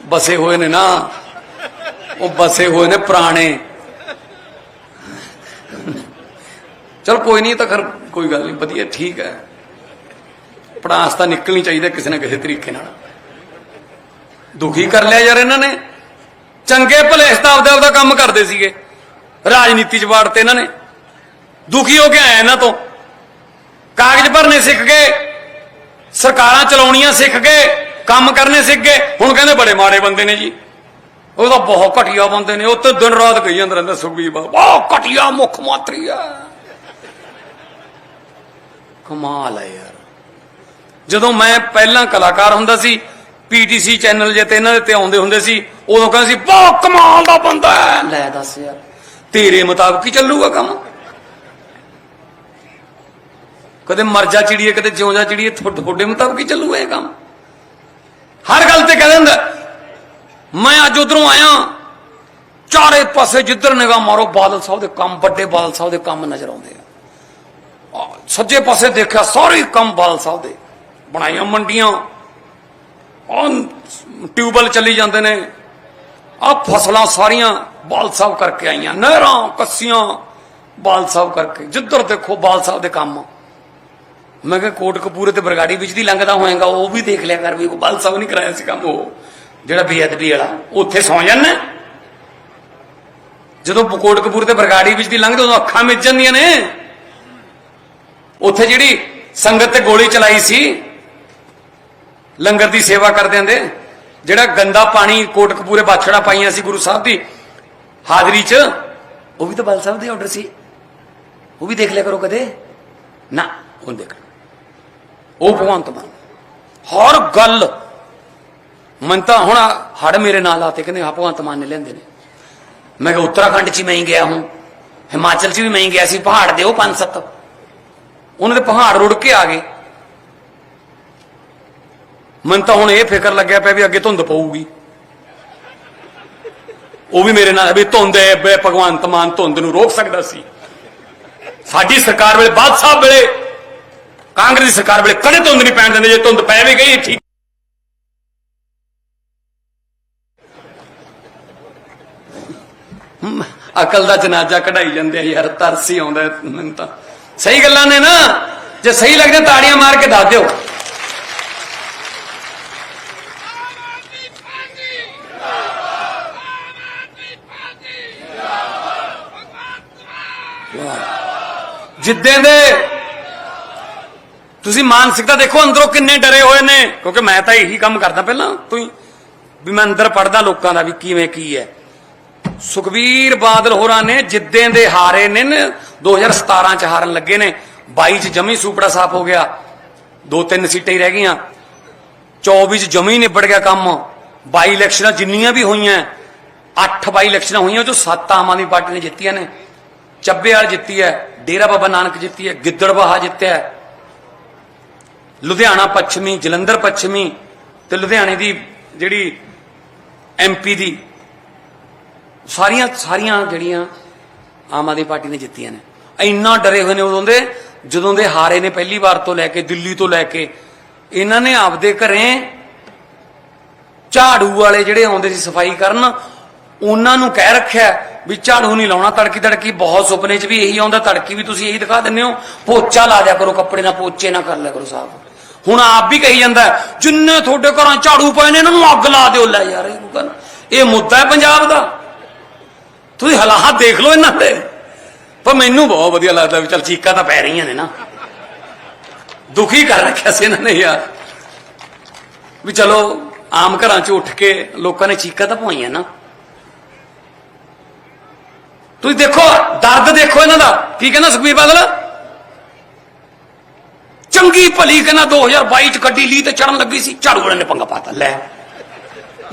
ਬਸੇ ਹੋਏ ਨੇ ਨਾ। ਉਹ ਬਸੇ ਹੋਏ ਨੇ ਪੁਰਾਣੇ। ਚਲ ਕੋਈ ਨਹੀਂ ਤਾਂ ਖਰ ਕੋਈ ਗੱਲ ਨਹੀਂ, ਵਧੀਆ, ਠੀਕ ਹੈ। ਪੜਾਸ ਤਾਂ ਨਿਕਲਣੀ ਚਾਹੀਦਾ ਕਿਸੇ ਨਾ ਕਿਸੇ ਤਰੀਕੇ ਨਾਲ। ਦੁਖੀ ਕਰ ਲਿਆ ਯਾਰ ਇਹਨਾਂ ਨੇ। ਚੰਗੇ ਭਲੇ ਤਾਂ ਦਾ ਆਪਦਾ ਕੰਮ ਕਰਦੇ ਸੀਗੇ। ਰਾਜਨੀਤੀ ਚ ਵਾੜਤੇ ਇਹਨਾਂ ਨੇ। ਦੁਖੀ ਹੋ ਕੇ ਆਇਆ ਇਹਨਾਂ ਤੋਂ। ਕਾਗਜ਼ ਭਰਨੇ ਸਿੱਖ ਗਏ। ਸਰਕਾਰਾਂ ਚਲਾਉਣੀਆਂ ਸਿੱਖ ਗਏ। ਕੰਮ ਕਰਨੇ ਸਿੱਖ। ਗਏ ਹੁਣ ਕਹਿੰਦੇ ਬੜੇ ਮਾੜੇ ਬੰਦੇ ਨੇ ਜੀ। ਉਹ ਤਾਂ ਬਹੁਤ ਘਟੀਆ ਬੰਦੇ ਨੇ। ਉਹ ਤਾਂ ਦਿਨ ਰਾਤ ਕਹੀ ਜਾਂਦੇ ਰਹਿੰਦੇ ਸੁਖਬੀਰ ਬਾਬਾ ਬਹੁਤ ਘਟੀਆ ਮੁੱਖ ਮੰਤਰੀ ਆ। ਕਮਾਲ ਹੈ ਯਾਰ। ਜਦੋਂ ਮੈਂ ਪਹਿਲਾਂ ਕਲਾਕਾਰ ਹੁੰਦਾ ਸੀ ਪੀਟੀਸੀ ਚੈਨਲ ਜੇ ਤੇ ਇਹਨਾਂ ਦੇ ਤੇ ਆਉਂਦੇ ਹੁੰਦੇ ਸੀ ਉਦੋਂ ਕਹਿੰਦੇ ਸੀ ਬਹੁਤ ਕਮਾਲ ਦਾ ਬੰਦਾ ਹੈ। ਲੈ ਦੱਸ ਯਾਰ। ਤੇਰੇ ਮੁਤਾਬਕ ਹੀ ਚੱਲੂਗਾ ਕੰਮ। ਕਦੇ ਮਰ ਜਾ ਚਿੜੀਏ ਕਦੇ ਜਿਉਂ ਜਾ ਚਿੜੀਏ ਤੁਹਾ- ਤੁਹਾਡੇ ਮੁਤਾਬਕ ਹੀ ਚੱਲੂਗਾ ਇਹ ਕੰਮ। ਹਰ ਗੱਲ ਤੇ ਕਹਿ ਦਿੰਦਾ, ਮੈਂ ਅੱਜ ਉਧਰੋਂ ਆਇਆ, ਚਾਰੇ ਪਾਸੇ ਜਿੱਧਰ ਨਿਗਾਹ ਮਾਰੋ, ਬਾਦਲ ਸਾਹਿਬ ਦੇ ਕੰਮ, ਵੱਡੇ ਬਾਦਲ ਸਾਹਿਬ ਦੇ ਕੰਮ ਨਜ਼ਰ ਆਉਂਦੇ ਆ। ਸੱਜੇ ਪਾਸੇ ਦੇਖਿਆ ਸਾਰੇ ਕੰਮ ਬਾਦਲ ਸਾਹਿਬ ਦੇ। ਬਣਾਈਆਂ ਮੰਡੀਆਂ ਆਹ ਟਿਊਬਲ ਚੱਲੀ ਜਾਂਦੇ ਨੇ। ਆ ਫਸਲਾਂ ਸਾਰੀਆਂ ਬਾਲ ਸਾਹਿਬ ਕਰਕੇ ਆਈਆਂ, ਨਹਿਰਾਂ, ਕੱਸੀਆਂ ਬਾਲ ਸਾਹਿਬ ਕਰਕੇ। ਜਿੱਧਰ ਦੇਖੋ ਬਾਲ ਸਾਹਿਬ ਦੇ ਕੰਮ। ਮੈਂ ਕਿਹਾ ਕੋਟ ਕਪੂਰੇ ਤੇ ਬਰਗਾੜੀ ਵਿੱਚ ਦੀ ਲੰਘਦਾ ਹੋਏਗਾ, ਉਹ ਵੀ ਦੇਖ ਲਿਆ ਕਰ ਵੀ ਉਹ ਬਾਲ ਸਾਹਿਬ ਨਹੀਂ ਕਰਾਇਆ ਸੀ ਕੰਮ ਉਹ। ਜਿਹੜਾ ਬੇਅਦਬੀ ਵਾਲਾ ਉੱਥੇ ਸੌ ਜਾਂਦਾ। ਜਦੋਂ ਕੋਟ ਕਪੂਰ ਤੇ ਬਰਗਾੜੀ ਵਿੱਚ ਦੀ ਲੰਘਦੇ, ਉਦੋਂ ਅੱਖਾਂ ਮਿਚ ਜਾਂਦੀਆਂ ਨੇ। ਉੱਥੇ ਜਿਹੜੀ ਸੰਗਤ ਤੇ ਗੋਲੀ ਚਲਾਈ ਸੀ, ਲੰਗਰ ਦੀ ਸੇਵਾ ਕਰਦਿਆਂ ਦੇ, ਜਿਹੜਾ ਗੰਦਾ ਪਾਣੀ ਕੋਟ ਕੋਟਕਪੂਰੇ ਬਾਛੜਾ ਪਾਈਆਂ ਸੀ ਗੁਰੂ ਸਾਹਿਬ ਦੀ ਹਾਜ਼ਰੀ 'ਚ, ਉਹ ਵੀ ਤਾਂ ਬਾਲ ਸਾਹਿਬ ਦੇ ਆਰਡਰ ਸੀ। ਉਹ ਵੀ ਦੇਖ ਲਿਆ ਕਰੋ ਕਦੇ। ਨਾ ਉਹ ਦੇਖ ਉਹ ਭਗਵੰਤ ਮਾਨ। ਹਰ ਗੱਲ, ਮਨ ਤਾਂ ਹੁਣ ਹੜ ਮੇਰੇ ਨਾਲ ਆਤੇ ਕਹਿੰਦੇ ਹਾਂ ਭਗਵੰਤ ਮਾਨ ਨੇ ਲੈਂਦੇ ਨੇ। ਮੈਂ ਕਿਹਾ ਉੱਤਰਾਖੰਡ 'ਚ ਮੈਂ ਹੀ ਗਿਆ ਹੂੰ ਹਿਮਾਚਲ 'ਚ ਵੀ ਮੈਂ ਹੀ ਗਿਆ ਸੀ, ਪਹਾੜ ਦੇ ਉਹ ਪੰਜ ਸੱਤ। ਉਹਨਾਂ ਦੇ ਪਹਾੜ ਰੁੜ ਕੇ ਆ ਗਏ। ਮੈਨੂੰ ਤਾਂ ਹੁਣ ਇਹ ਫਿਕਰ ਲੱਗਿਆ ਪਿਆ ਵੀ ਅੱਗੇ ਧੁੰਦ ਪਊਗੀ। ਉਹ ਵੀ ਮੇਰੇ ਨਾਲ ਵੀ ਧੁੰਦ ਹੈ ਭਗਵੰਤ ਮਾਨ ਧੁੰਦ ਨੂੰ ਰੋਕ ਸਕਦਾ ਸੀ। ਸਾਡੀ ਸਰਕਾਰ ਵੇਲੇ ਬਾਦਸ਼ਾਹ ਵੇਲੇ ਕਾਂਗਰਸ ਦੀ ਸਰਕਾਰ ਵੇਲੇ ਕਦੇ ਧੁੰਦ ਨਹੀਂ ਪੈਣ ਦਿੰਦੇ, ਜੇ ਧੁੰਦ ਪੈ ਵੀ ਗਈ, ਠੀਕ। ਅਕਲ ਦਾ ਜਨਾਜ਼ਾ ਕਢਾਈ ਜਾਂਦੇ ਆ ਯਾਰ, ਤਰਸ ਹੀ ਆਉਂਦਾ ਮੈਨੂੰ ਤਾਂ। ਸਹੀ ਗੱਲਾਂ ਨੇ ਨਾ, ਜੇ ਸਹੀ ਲੱਗਦੇ ਤਾੜੀਆਂ ਮਾਰ ਕੇ ਦੱਸ ਦਿਓ। ਜਿੱਦਾਂ ਦੇ ਤੁਸੀਂ ਮਾਨਸਿਕਤਾ ਦੇਖੋ ਅੰਦਰੋਂ ਕਿੰਨੇ ਡਰੇ ਹੋਏ ਨੇ। ਕਿਉਂਕਿ ਮੈਂ ਤਾਂ ਇਹੀ ਕੰਮ ਕਰਦਾ ਪਹਿਲਾਂ ਤੋਂ ਹੀ ਵੀ ਮੈਂ ਅੰਦਰ ਪੜਦਾ ਲੋਕਾਂ ਦਾ ਵੀ ਕਿਵੇਂ ਕੀ ਹੈ। ਸੁਖਵੀਰ ਬਾਦਲ ਹੋਰਾਂ ਨੇ ਜਿੱਦਾਂ ਦੇ ਹਾਰੇ ਨੇ ਨਾ, 2017 ਚ ਹਾਰਨ ਲੱਗੇ ਨੇ। 22 ਚ ਜਮੀ ਸੂਪੜਾ ਸਾਫ਼ ਹੋ ਗਿਆ। ਦੋ ਤਿੰਨ ਸੀਟਾਂ ਹੀ ਰਹਿ ਗਈਆਂ। 24 ਚ ਜਮੀ ਨਿਬੜ ਗਿਆ ਕੰਮ। 22 ਇਲੈਕਸ਼ਨਾਂ ਜਿੰਨੀਆਂ ਵੀ ਹੋਈਆਂ 8 22 ਇਲੈਕਸ਼ਨਾਂ ਹੋਈਆਂ ਜੋ ਸੱਤ ਆਮ ਆਦਮੀ ਪਾਰਟੀ ਨੇ ਜਿੱਤੀਆਂ ਨੇ। ਚੱਬੇਵਾਲ ਜਿੱਤੀ ਹੈ ਡੇਰਾ ਬਾਬਾ ਨਾਨਕ ਜਿੱਤੀ ਹੈ ਗਿੱਦੜਬਾਹਾ ਜਿੱਤਿਆ ਹੈ। ਲੁਧਿਆਣਾ ਪੱਛਮੀ, ਜਲੰਧਰ ਪੱਛਮੀ ਤੇ ਲੁਧਿਆਣੇ ਦੀ ਜਿਹੜੀ ਐਮਪੀ ਦੀ ਸਾਰੀਆਂ ਸਾਰੀਆਂ ਜਿਹੜੀਆਂ ਆਮ ਆਦਮੀ ਪਾਰਟੀ ਨੇ ਜਿੱਤੀਆਂ ਨੇ। ਇੰਨਾ ਡਰੇ ਹੋਏ ਨੇ ਉਦੋਂ ਦੇ, ਜਦੋਂ ਦੇ ਹਾਰੇ ਨੇ ਪਹਿਲੀ ਵਾਰ ਤੋਂ ਲੈ ਕੇ, ਦਿੱਲੀ ਤੋਂ ਲੈ ਕੇ। ਇਹਨਾਂ ਨੇ ਆਪਦੇ ਘਰੇ ਝਾੜੂ ਵਾਲੇ ਜਿਹੜੇ ਆਉਂਦੇ ਸੀ ਸਫ਼ਾਈ ਕਰਨ, ਉਹਨਾਂ ਨੂੰ ਕਹਿ ਰੱਖਿਆ ਵੀ ਝਾੜੂ ਨਹੀਂ ਲਾਉਣਾ, ਤੜਕੀ ਤੜਕੀ ਬਹੁਤ ਸੁਪਨੇ 'ਚ ਵੀ ਇਹੀ ਆਉਂਦਾ, ਤੜਕੀ ਵੀ ਤੁਸੀਂ ਇਹੀ ਦਿਖਾ ਦਿੰਦੇ ਹੋ। ਪੋਚਾ ਲਾ ਦਿਆ ਕਰੋ ਕੱਪੜੇ ਨਾਲ, ਪੋਚੇ ਨਾ ਕਰ ਲਿਆ ਕਰੋ ਸਾਫ਼। ਹੁਣ ਆਪ ਵੀ ਕਹੀ ਜਾਂਦਾ ਜਿੰਨੇ ਤੁਹਾਡੇ ਘਰਾਂ ਝਾੜੂ ਪਏ ਨੇ, ਇਹਨਾਂ ਨੂੰ ਅੱਗ ਲਾ ਦਿਓ, ਲੈ ਯਾਰ ਇਹ ਗੱਲ- ਇਹ ਮੁੱਦਾ ਹੈ ਪੰਜਾਬ ਦਾ। ਤੁਸੀਂ ਹਾਲਾਤ ਦੇਖ ਲਓ ਇਹਨਾਂ ਦੇ। ਪਰ ਮੈਨੂੰ ਬਹੁਤ ਵਧੀਆ ਲੱਗਦਾ ਵੀ ਚਲ ਚੀਕਾਂ ਤਾਂ ਪੈ ਰਹੀਆਂ ਨੇ ਨਾ। ਦੁਖੀ ਕਰ ਰੱਖਿਆ ਸੀ ਇਹਨਾਂ ਨੇ ਯਾਰ। ਵੀ ਚਲੋ, ਆਮ ਘਰਾਂ 'ਚ ਉੱਠ ਕੇ ਲੋਕਾਂ ਨੇ ਚੀਕਾਂ ਤਾਂ ਪਵਾਈਆਂ ਨਾ। ਤੁਸੀਂ ਦੇਖੋ, ਦਰਦ ਦੇਖੋ ਇਹਨਾਂ ਦਾ। ਕੀ ਕਹਿੰਦਾ ਸੁਖਬੀਰ ਬਾਦਲ? ਚੰਗੀ ਭਲੀ ਕਹਿੰਦਾ 2022 ਚ ਗੱਡੀ ਲਈ ਤੇ ਚੜਨ ਲੱਗੀ ਸੀ। ਝਾੜੂ ਵਾਲੇ ਨੇ ਪੰਗਾ ਪਾਤਾ। ਲੈ,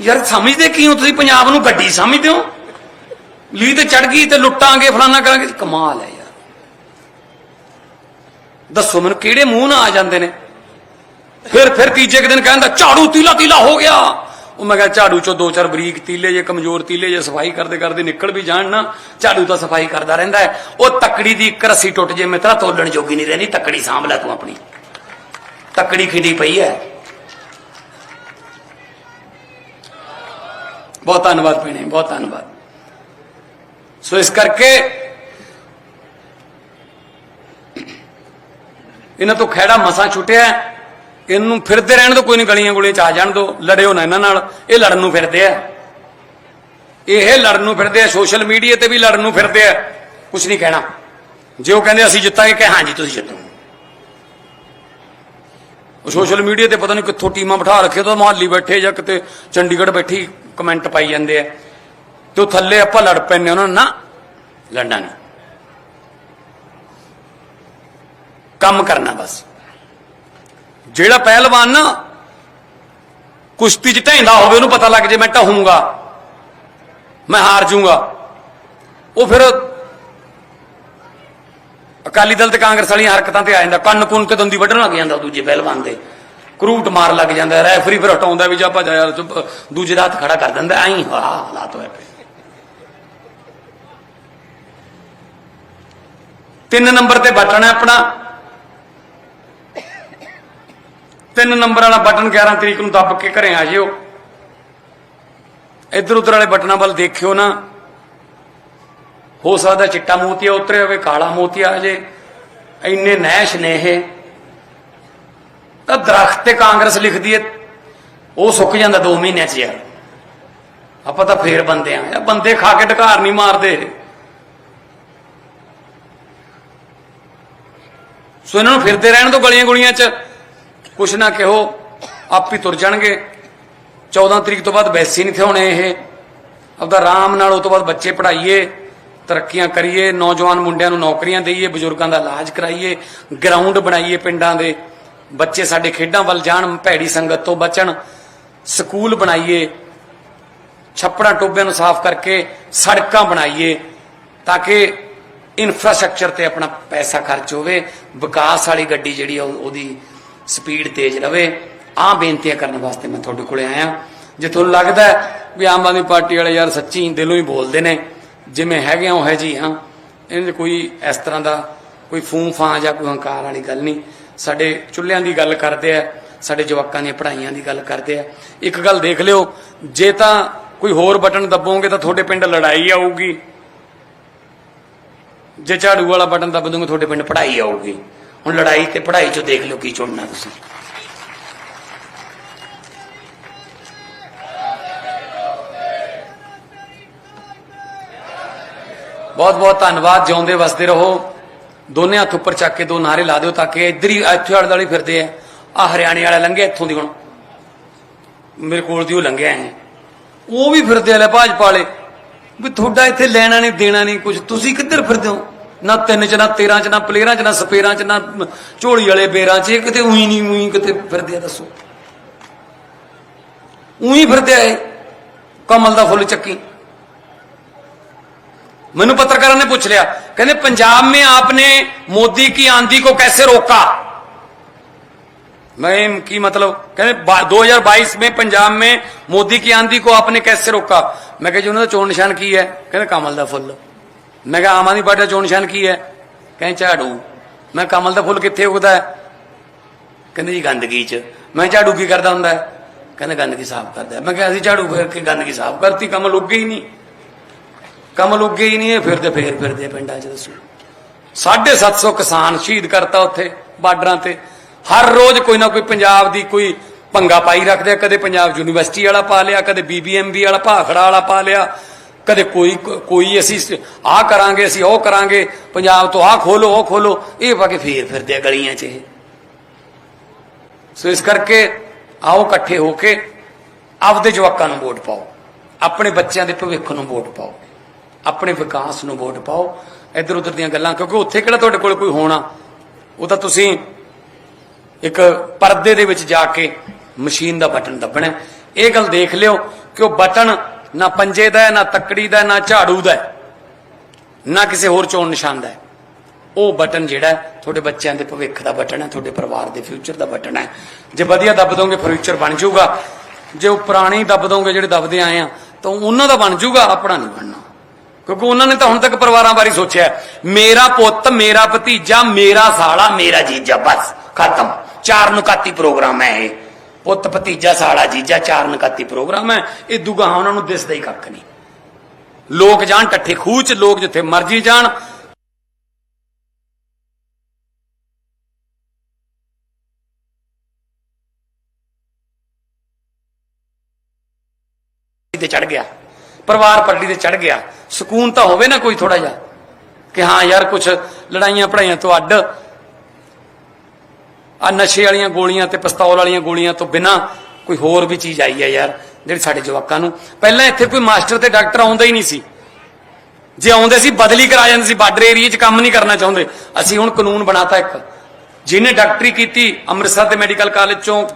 ਯਾਰ ਸਮਝਦੇ ਕੀ ਹੋ ਤੁਸੀਂ ਪੰਜਾਬ ਨੂੰ ਗੱਡੀ ਸਮਝਦੇ ਹੋ? ਲੀ ਤੇ ਚੜ ਗਈ ਤੇ ਲੁੱਟਾਂਗੇ ਫਲਾਨਾ ਕਰਾਂਗੇ। ਕਮਾਲ ਹੈ ਯਾਰ। ਦੱਸੋ ਮੈਨੂੰ ਕਿਹੜੇ ਮੂੰਹ ਨਾਲ ਆ ਜਾਂਦੇ ਨੇ? ਫਿਰ ਫਿਰ ਤੀਜੇ ਕੁ ਦਿਨ ਕਹਿੰਦਾ, ਝਾੜੂ ਤੀਲਾ ਤੀਲਾ ਹੋ ਗਿਆ। ਉਹ ਮੈਂ ਕਿਹਾ, ਝਾੜੂ ਚੋਂ ਦੋ ਚਾਰ ਬਰੀਕ ਤੀਲੇ ਜੇ, ਕਮਜ਼ੋਰ ਤੀਲੇ ਜੇ, ਸਫ਼ਾਈ ਕਰਦੇ ਕਰਦੇ ਨਿਕਲ ਵੀ ਜਾਣ ਨਾ। ਝਾੜੂ ਤਾਂ ਸਫ਼ਾਈ ਕਰਦਾ ਰਹਿੰਦਾ ਹੈ। ਉਹ ਤੱਕੜੀ ਦੀ ਇੱਕ ਰੱਸੀ ਟੁੱਟ ਜੇ ਮਿੱਤਰਾ ਤੋਲਣ ਜੋਗੀ ਨਹੀਂ ਰਹਿੰਦੀ। ਤੱਕੜੀ ਸਾਂਭ ਲੈ ਤੂੰ ਆਪਣੀ। ਤੱਕੜੀ ਖਿੰਡੀ ਪਈ ਹੈ। ਬਹੁਤ ਧੰਨਵਾਦ ਭੈਣੇ, ਬਹੁਤ ਧੰਨਵਾਦ। ਸੋ ਇਸ ਕਰਕੇ ਇਹਨਾਂ ਤੋਂ ਖਹਿੜਾ ਮਸਾਂ ਛੁੱਟਿਆ ਇਹਨੂੰ ਫਿਰਦੇ ਰਹਿਣ ਤੋਂ ਕੋਈ ਨਹੀਂ ਗਲੀਆਂ ਗੁਲੀਆਂ ਚ ਆ ਜਾਣ ਦੋ ਲੜਿਓ ਨਾ ਇਹਨਾਂ ਨਾਲ, ਇਹ ਲੜਨ ਨੂੰ ਫਿਰਦੇ ਆ। ਇਹ ਲੜਨ ਨੂੰ ਫਿਰਦੇ ਆ, ਸੋਸ਼ਲ ਮੀਡੀਆ ਤੇ ਵੀ ਲੜਨ ਨੂੰ ਫਿਰਦੇ ਆ। ਕੁਝ ਨਹੀਂ ਕਹਿਣਾ। ਜੇ ਉਹ ਕਹਿੰਦੇ ਅਸੀਂ ਜਿੱਤਾਂਗੇ ਕਿ ਹਾਂਜੀ, ਤੁਸੀਂ ਜਿੱਤੋ ਸੋਸ਼ਲ ਮੀਡੀਆ ਤੇ ਪਤਾ ਨਹੀਂ ਕਿੱਥੋਂ ਟੀਮਾਂ ਬਿਠਾ ਰੱਖੇ ਤਾਂ ਮੁਹੱਲੀ ਬੈਠੇ ਜਾਂ ਕਿਤੇ ਚੰਡੀਗੜ੍ਹ ਬੈਠੀ ਕਮੈਂਟ ਪਾਈ ਜਾਂਦੇ ਆ। ਤੇ ਉਹ ਥੱਲੇ ਆਪਾਂ ਲੜ ਪੈਨੇ ਉਹਨਾਂ ਨਾਲ ਨਾ ਲੜਨਾ ਨਹੀਂ ਕੰਮ ਕਰਨਾ ਬਸ। ਜਿਹੜਾ ਪਹਿਲਵਾਨ ਨਾ ਕੁਸ਼ਤੀ 'ਚ ਢੈਂਦਾ ਹੋਵੇ, ਉਹਨੂੰ ਪਤਾ ਲੱਗ ਜੇ ਮੈਂ ਢਹੂੰਗਾ, ਮੈਂ ਹਾਰ ਜਾਊਂਗਾ ਉਹ ਫਿਰ ਅਕਾਲੀ ਦਲ ਤੇ ਕਾਂਗਰਸ ਵਾਲੀਆਂ ਹਰਕਤਾਂ ਤੇ ਆ ਜਾਂਦਾ, ਕੰਨ ਕੁੰਨ ਤੇ ਦੰਦੀ ਵੱਢਣ ਲੱਗ ਜਾਂਦਾ ਦੂਜੇ ਪਹਿਲਵਾਨ ਦੇ। ਕਰੂਟ ਮਾਰ ਲੱਗ ਜਾਂਦਾ, ਰੈਫਰੀ ਫਿਰ ਹਟਾਉਂਦਾ ਵੀ ਜਾ ਭਜਾ ਯਾਰ ਦੂਜੇ ਦਾ ਹੱਥ ਖੜਾ ਕਰ ਦਿੰਦਾ, ਐਂ ਹਾ ਹਾਲਾਤ ਹੋਏ ਪਏ। ਤਿੰਨ ਨੰਬਰ ਤੇ ਬਟਨ ਹੈ ਆਪਣਾ। ਤਿੰਨ ਨੰਬਰ ਵਾਲਾ ਬਟਨ 11 ਤਰੀਕ ਨੂੰ ਦੱਬ ਕੇ ਘਰੇ ਆ ਜਿਓ। ਇੱਧਰ ਉੱਧਰ ਵਾਲੇ ਬਟਨਾਂ ਵੱਲ ਦੇਖਿਓ ਨਾ। ਹੋ ਸਕਦਾ ਚਿੱਟਾ ਮੋਤੀਆ ਉਤਰੇ ਹੋਵੇ, ਕਾਲਾ ਮੋਤੀਆ ਆ ਜੇ। ਇੰਨੇ ਨੈਸ਼ ਨੇ ਇਹ। ਤਾਂ ਦਰਖਤ ਤੇ ਕਾਂਗਰਸ ਲਿਖਦੀ ਹੈ, ਉਹ ਸੁੱਕ ਜਾਂਦਾ 2 ਮਹੀਨਿਆਂ 'ਚ ਯਾਰ। ਆਪਾਂ ਤਾਂ ਫੇਰ ਬੰਦੇ ਆ। ਯਾਰ ਬੰਦੇ ਖਾ ਕੇ ਢਕਾਰ ਨਹੀਂ ਮਾਰਦੇ। ਸੋ ਇਹਨਾਂ ਨੂੰ ਫਿਰਦੇ ਰਹਿਣ ਤੋਂ ਗਲੀਆਂ ਗੁਲੀਆਂ 'ਚ। ਕੁਛ ਨਾ ਕਿਹੋ, ਆਪ ਹੀ ਤੁਰ ਜਾਣਗੇ। 14 ਤਰੀਕ ਤੋਂ ਬਾਅਦ ਵੈਸੇ ਨਹੀਂ ਥੇ ਇਹ। ਆਪਦਾ ਆਰਾਮ ਨਾਲ ਉਹ ਤੋਂ ਬਾਅਦ ਬੱਚੇ ਪੜ੍ਹਾਈਏ। ਤਰੱਕੀਆਂ ਕਰੀਏ, ਨੌਜਵਾਨ ਮੁੰਡਿਆਂ ਨੂੰ ਨੌਕਰੀਆਂ ਦਈਏ, ਬਜ਼ੁਰਗਾਂ ਦਾ ਇਲਾਜ ਕਰਾਈਏ ਗਰਾਊਂਡ ਬਣਾਈਏ ਪਿੰਡਾਂ ਦੇ। ਬੱਚੇ ਸਾਡੇ ਖੇਡਾਂ ਵੱਲ ਜਾਣ, ਭੈੜੀ ਸੰਗਤ ਤੋਂ ਬਚਣ, ਸਕੂਲ ਬਣਾਈਏ, ਛੱਪੜਾਂ ਟੋਬਿਆਂ ਨੂੰ ਸਾਫ਼ ਕਰਕੇ ਸੜਕਾਂ ਬਣਾਈਏ, ਤਾਂ ਕਿ ਇਨਫਰਾਸਟ੍ਰਕਚਰ ਤੇ ਆਪਣਾ ਪੈਸਾ ਖਰਚ ਹੋਵੇ, ਵਿਕਾਸ ਵਾਲੀ ਗੱਡੀ ਜਿਹੜੀ ਆ ਉਹਦੀ ਸਪੀਡ ਤੇਜ਼ ਰਵੇ। ਆਹ ਬੇਨਤੀਆਂ ਕਰਨ ਵਾਸਤੇ ਮੈਂ ਤੁਹਾਡੇ ਕੋਲੇ ਆਇਆ। ਜੇ ਤੁਹਾਨੂੰ ਲੱਗਦਾ ਵੀ ਆਮ ਆਦਮੀ ਪਾਰਟੀ ਵਾਲੇ ਯਾਰ ਸੱਚੀ ਦਿਲੋਂ ਹੀ ਬੋਲਦੇ ਨੇ ਜਿਵੇਂ ਹੈਗੇ ਆ, ਉਹ ਹੈ ਜੀ ਹਾਂ ਇਹਨਾਂ 'ਚ ਕੋਈ ਇਸ ਤਰ੍ਹਾਂ ਦਾ ਕੋਈ ਫੂੰ ਫਾਂ ਜਾਂ ਕੋਈ ਹੰਕਾਰ ਵਾਲੀ ਗੱਲ ਨਹੀਂ। ਸਾਡੇ ਚੁੱਲ੍ਹਿਆਂ ਦੀ ਗੱਲ ਕਰਦੇ ਆ, ਸਾਡੇ ਜਵਾਕਾਂ ਦੀਆਂ ਪੜ੍ਹਾਈਆਂ ਦੀ ਗੱਲ ਕਰਦੇ ਆ। ਇੱਕ ਗੱਲ ਦੇਖ ਲਿਓ, ਜੇ ਤਾਂ ਕੋਈ ਹੋਰ ਬਟਨ ਦੱਬੋਗੇ ਤਾਂ ਤੁਹਾਡੇ ਪਿੰਡ ਲੜਾਈ ਆਊਗੀ। ਜੇ ਝਾੜੂ ਵਾਲਾ ਬਟਨ ਦੱਬ ਦੋਗੇ, ਤੁਹਾਡੇ ਪਿੰਡ ਪੜ੍ਹਾਈ ਆਊਗੀ। ਹੁਣ ਲੜਾਈ ਤੇ ਪੜ੍ਹਾਈ ਚੋਂ ਦੇਖ ਲਿਓ ਕੀ ਚੁਣਨਾ ਤੁਸੀਂ। ਬਹੁਤ ਬਹੁਤ ਧੰਨਵਾਦ, ਜਿਉਂਦੇ ਵਸਦੇ ਰਹੋ। ਦੋਨੇ ਹੱਥ ਉੱਪਰ ਚੱਕ ਕੇ ਦੋ ਨਾਰੇ ਲਾ ਦਿਓ ਤਾਂ ਕਿ ਇੱਧਰ ਹੀ ਇੱਥੇ ਆਲੇ ਦੁਆਲੇ ਫਿਰਦੇ ਆ। ਆ ਹਰਿਆਣੇ ਵਾਲਾ ਲੰਘਿਆ ਇੱਥੋਂ ਦੀ ਹੁਣ। ਮੇਰੇ ਕੋਲ ਦੀ ਉਹ ਲੰਘਿਆ ਹੈ ਉਹ ਵੀ ਫਿਰਦੇ ਆ ਭਾਜਪਾ ਵਾਲੇ। ਵੀ ਤੁਹਾਡਾ ਇੱਥੇ ਲੈਣਾ ਨਹੀਂ, ਦੇਣਾ ਨਹੀਂ ਕੁਝ ਤੁਸੀਂ ਕਿੱਧਰ ਫਿਰਦੇ ਹੋ? ਨਾ ਤਿੰਨ ਚ, ਨਾ 13 ਚ, ਨਾ ਪਲੇਰਾਂ ਚ, ਨਾ ਸਪੇਰਾਂ ਚ, ਨਾ ਝੋਲੀ ਵਾਲੇ ਬੇਰਾਂ ਚ। ਕਿਤੇ ਉਹੀ ਨਹੀਂ, ਉਹੀ ਕਿਤੇ ਫਿਰਦੇ ਆ, ਦੱਸੋ। ਉਹੀ ਫਿਰਦੇ ਆ ਇਹ। ਕਮਲ ਦਾ ਫੁੱਲ ਚੱਕੀ। ਮੈਨੂੰ ਪੱਤਰਕਾਰਾਂ ਨੇ ਪੁੱਛ ਲਿਆ ਕਹਿੰਦੇ पंजाब में आपने मोदी की आंधी को कैसे रोका मैं की मतलब कहते बा- 2022 में पंजाब में मोदी की आंधी को आपने कैसे रोका मैं कहा जी उन्होंने चोण निशान की है कहते कमल ਦਾ ਫੁੱਲ ਮੈਂ ਕਿਹਾ ਆਮ ਆਦਮੀ ਪਾਰਟੀ ਦਾ ਚੋਣ ਨਿਸ਼ਾਨ ਕੀ ਹੈ ਕਹਿੰਦੇ ਝਾੜੂ ਮੈਂ ਕਿਹਾ, ਕਮਲ ਦਾ ਫੁੱਲ ਕਿੱਥੇ ਉਗਦਾ ਹੈ ਕਹਿੰਦੇ ਜੀ ਗੰਦਗੀ 'ਚ ਮੈਂ ਝਾੜੂ ਕੀ ਕਰਦਾ ਹੁੰਦਾ ਹੈ ਕਹਿੰਦੇ ਗੰਦਗੀ ਸਾਫ਼ ਕਰਦਾ ਹੈ। ਮੈਂ ਕਿਹਾ ਅਸੀਂ ਝਾੜੂ ਫਿਰ ਕੇ ਗੰਦਗੀ ਸਾਫ਼ ਕਰਤੀ ਕਮਲ ਉੱਗੇ ਹੀ ਨਹੀਂ ਕਮਲ ਉੱਗੇ ਹੀ ਨਹੀਂ ਇਹ, ਫਿਰਦੇ, ਫੇਰ ਫਿਰਦੇ ਪਿੰਡਾਂ 'ਚ ਦੱਸੋ। 750 ਕਿਸਾਨ ਸ਼ਹੀਦ ਕਰਤਾ ਉੱਥੇ, ਬਾਰਡਰਾਂ ਤੇ। ਹਰ ਰੋਜ਼ ਕੋਈ ਨਾ ਕੋਈ ਪੰਜਾਬ ਦੀ ਕੋਈ ਪੰਗਾ ਪਾਈ ਰੱਖਦੇ ਆ। ਕਦੇ ਪੰਜਾਬ ਯੂਨੀਵਰਸਿਟੀ ਵਾਲਾ ਪਾ ਲਿਆ, ਕਦੇ ਬੀਬੀਐਮਬੀ ਵਾਲਾ ਭਾਖੜਾ ਵਾਲਾ ਪਾ ਲਿਆ। ਕਦੇ ਕੋਈ ਕੋਈ ਅਸੀਂ ਆਹ ਕਰਾਂਗੇ, ਅਸੀਂ ਉਹ ਕਰਾਂਗੇ। ਪੰਜਾਬ ਤੋਂ ਆਹ ਖੋਲੋ, ਉਹ ਖੋਲੋ। ਇਹ ਪਾ ਕੇ ਫੇਰ ਫਿਰਦੇ ਆ ਗਲੀਆਂ 'ਚ ਇਹ। ਸੋ ਇਸ ਕਰਕੇ ਆਓ ਇਕੱਠੇ ਹੋ ਕੇ ਆਪਦੇ ਜਵਾਕਾਂ ਨੂੰ ਵੋਟ ਪਾਓ। ਆਪਣੇ ਬੱਚਿਆਂ ਦੇ ਭਵਿੱਖ ਨੂੰ ਵੋਟ ਪਾਓ। ਆਪਣੇ ਵਿਕਾਸ ਨੂੰ ਵੋਟ ਪਾਓ, ਇੱਧਰ ਉੱਧਰ ਦੀਆਂ ਗੱਲਾਂ, ਕਿਉਂਕਿ ਉੱਥੇ ਕਿਹੜਾ ਤੁਹਾਡੇ ਕੋਲ ਕੋਈ ਹੋਣਾ? ਉਹ ਤਾਂ ਤੁਸੀਂ ਇੱਕ ਪਰਦੇ ਦੇ ਵਿੱਚ ਜਾ ਕੇ ਮਸ਼ੀਨ ਦਾ ਬਟਨ ਦੱਬਣਾ ਇਹ ਗੱਲ ਦੇਖ ਲਿਓ ਕਿ ਉਹ ਬਟਨ ਨਾ ਪੰਜੇ ਦਾ ਨਾ ਤੱਕੜੀ ਦਾ ਨਾ ਝਾੜੂ ਦਾ ਨਾ ਕਿਸੇ ਹੋਰ ਚੋਣ ਨਿਸ਼ਾਨ ਦਾ ਉਹ ਬਟਨ ਜਿਹੜਾ ਤੁਹਾਡੇ ਬੱਚਿਆਂ ਦੇ ਭਵਿੱਖ ਦਾ ਬਟਨ ਹੈ, ਤੁਹਾਡੇ ਪਰਿਵਾਰ ਦੇ ਫਿਊਚਰ ਦਾ ਬਟਨ ਹੈ। ਜੇ ਵਧੀਆ ਦੱਬ ਦੋਗੇ, ਫਿਊਚਰ ਬਣ ਜਾਊਗਾ। ਜੇ ਉਹ ਪੁਰਾਣੇ ਦੱਬ ਦੋਗੇ, ਜਿਹੜੇ ਦੱਬਦੇ ਆਏ ਆ, ਤਾਂ ਉਹਨਾਂ ਦਾ ਬਣ ਜਾਊਗਾ, ਆਪਣਾ ਨਹੀਂ ਬਣਨਾ। ਕਿਉਂਕਿ ਉਹਨਾਂ ਨੇ ਤਾਂ ਹੁਣ ਤੱਕ ਪਰਿਵਾਰਾਂ ਬਾਰੇ ਸੋਚਿਆ ਮੇਰਾ ਪੁੱਤ, ਮੇਰਾ ਭਤੀਜਾ, ਮੇਰਾ ਸਾਲਾ, ਮੇਰਾ ਜੀਜਾ, ਬਸ, ਖਤਮ। ਚਾਰ ਨੁਕਾਤੀ ਪ੍ਰੋਗਰਾਮ ਹੈ ਇਹ। ਪੁੱਤ, ਭਤੀਜਾ, ਸਾਲਾ, ਜੀਜਾ, ਚਾਰ ਨੁਕਾਤੀ ਪ੍ਰੋਗਰਾਮ ਹੈ। ਇਹ ਦੁਗਾ ਉਹਨਾਂ ਨੂੰ ਦਿਸਦਾ ਹੀ ਕੱਖ ਨਹੀਂ। ਲੋਕ ਜਾਣ, ਟੱਠੇ ਖੂਹ ਚ ਲੋਕ ਜਿੱਥੇ ਮਰਜ਼ੀ ਜਾਣ। ਤੇ ਚੜ ਗਿਆ। ਪਰਿਵਾਰ ਪੱਲੀ ਤੇ ਚੜ ਗਿਆ। ਸਕੂਨ ਤਾਂ ਹੋਵੇ ਨਾ ਕੋਈ ਥੋੜਾ ਜਿਹਾ ਕਿ ਹਾਂ ਯਾਰ ਕੁਝ ਲੜਾਈਆਂ ਪੜਾਈਆਂ ਤੋਂ ਅੱਡ। ਆ ਨਸ਼ੇ ਵਾਲੀਆਂ ਗੋਲੀਆਂ ਤੇ ਪਿਸਤੌਲ ਵਾਲੀਆਂ ਗੋਲੀਆਂ ਤੋਂ ਬਿਨਾ ਕੋਈ ਹੋਰ ਵੀ ਚੀਜ਼ ਆਈ ਹੈ ਯਾਰ, ਜਿਹੜੀ ਸਾਡੇ ਜਵਾਕਾਂ ਨੂੰ। ਪਹਿਲਾਂ ਇੱਥੇ ਕੋਈ ਮਾਸਟਰ ਤੇ ਡਾਕਟਰ ਆਉਂਦਾ ਹੀ ਨਹੀਂ ਸੀ। ਜੇ ਆਉਂਦੇ ਸੀ, ਬਦਲੀ ਕਰਾ ਜਾਂਦੇ ਸੀ, ਬਾਰਡਰ ਏਰੀਆ 'ਚ ਕੰਮ ਨਹੀਂ ਕਰਨਾ ਚਾਹੁੰਦੇ। ਅਸੀਂ ਹੁਣ ਕਾਨੂੰਨ ਬਣਾਤਾ ਇੱਕ। ਜਿਹਨੇ ਡਾਕਟਰੀ ਕੀਤੀ, ਅੰਮ੍ਰਿਤਸਰ ਦੇ ਮੈਡੀਕਲ ਕਾਲਜ ਚੋਂ,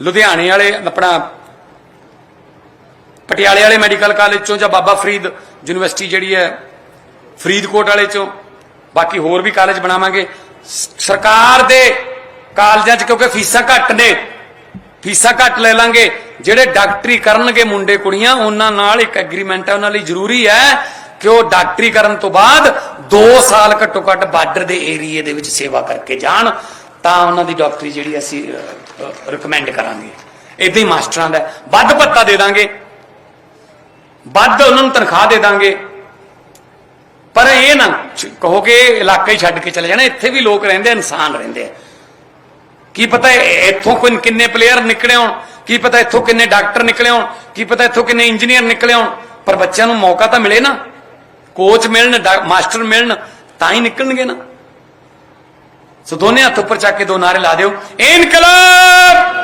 ਲੁਧਿਆਣੇ ਵਾਲੇ ਆਪਣਾ ਪਟਿਆਲੇ ਵਾਲੇ ਮੈਡੀਕਲ ਕਾਲਜ ਚੋਂ ਜਾਂ ਬਾਬਾ ਫਰੀਦ ਯੂਨੀਵਰਸਿਟੀ ਜਿਹੜੀ ਹੈ, ਫਰੀਦਕੋਟ ਵਾਲੇ ਚੋਂ, ਬਾਕੀ ਹੋਰ ਵੀ ਕਾਲਜ ਬਣਾਵਾਂਗੇ। ਸਰਕਾਰ ਦੇ ਕਾਲਜਾਂ 'ਚ ਕਿਉਂਕਿ ਫੀਸਾਂ ਘੱਟ ਨੇ, ਫੀਸਾਂ ਘੱਟ ਲੈ ਲਾਂਗੇ। ਜਿਹੜੇ ਡਾਕਟਰੀ ਕਰਨਗੇ ਮੁੰਡੇ ਕੁੜੀਆਂ, ਉਹਨਾਂ ਨਾਲ ਇੱਕ ਐਗਰੀਮੈਂਟ ਹੈ, ਉਹਨਾਂ ਲਈ ਜ਼ਰੂਰੀ ਹੈ ਕਿ ਉਹ ਡਾਕਟਰੀ ਕਰਨ ਤੋਂ ਬਾਅਦ 2 ਸਾਲ ਘੱਟੋ ਘੱਟ ਬਾਰਡਰ ਦੇ ਏਰੀਏ ਦੇ ਵਿੱਚ ਸੇਵਾ ਕਰਕੇ ਜਾਣ, ਤਾਂ ਉਹਨਾਂ ਦੀ ਡਾਕਟਰੀ ਜਿਹੜੀ ਅਸੀਂ ਰეკਮੈਂਡ ਕਰਾਂਗੇ। ਇਦਾਂ ਹੀ ਮਾਸਟਰਾਂ ਦਾ ਵੱਧ ਭੱਤਾ ਦੇ ਦਾਂਗੇ। ਵੱਧ ਉਹਨਾਂ ਨੂੰ ਤਨਖਾਹ ਦੇ ਦਾਂਗੇ। ਪਰ ਇਹ ਨਾ ਕਹੋ ਕਿ ਇਹ ਇਲਾਕਾ ਹੀ ਛੱਡ ਕੇ ਚਲੇ ਜਾਣਾ, ਇੱਥੇ ਵੀ ਲੋਕ ਰਹਿੰਦੇ ਇਨਸਾਨ ਰਹਿੰਦੇ ਆ। ਕੀ ਪਤਾ ਇੱਥੋਂ ਕੋਈ ਕਿੰਨੇ ਪਲੇਅਰ ਨਿਕਲੇ ਹੋਣ, ਕੀ ਪਤਾ ਇੱਥੋਂ ਕਿੰਨੇ ਡਾਕਟਰ ਨਿਕਲੇ ਹੋਣ, ਕੀ ਪਤਾ ਇੱਥੋਂ ਕਿੰਨੇ ਇੰਜੀਨੀਅਰ ਨਿਕਲੇ ਹੋਣ, ਪਰ ਬੱਚਿਆਂ ਨੂੰ ਮੌਕਾ ਤਾਂ ਮਿਲੇ ਨਾ। ਕੋਚ ਮਿਲਣ, ਡਾ- ਮਾਸਟਰ ਮਿਲਣ, ਤਾਂ ਹੀ ਨਿਕਲਣਗੇ ਨਾ। ਸੋ ਦੋਨੇ ਹੱਥ ਉੱਪਰ ਚੱਕ ਕੇ ਦੋ ਨਾਰੇ ਲਾ ਦਿਓ। ਇਨਕਲਾਬ!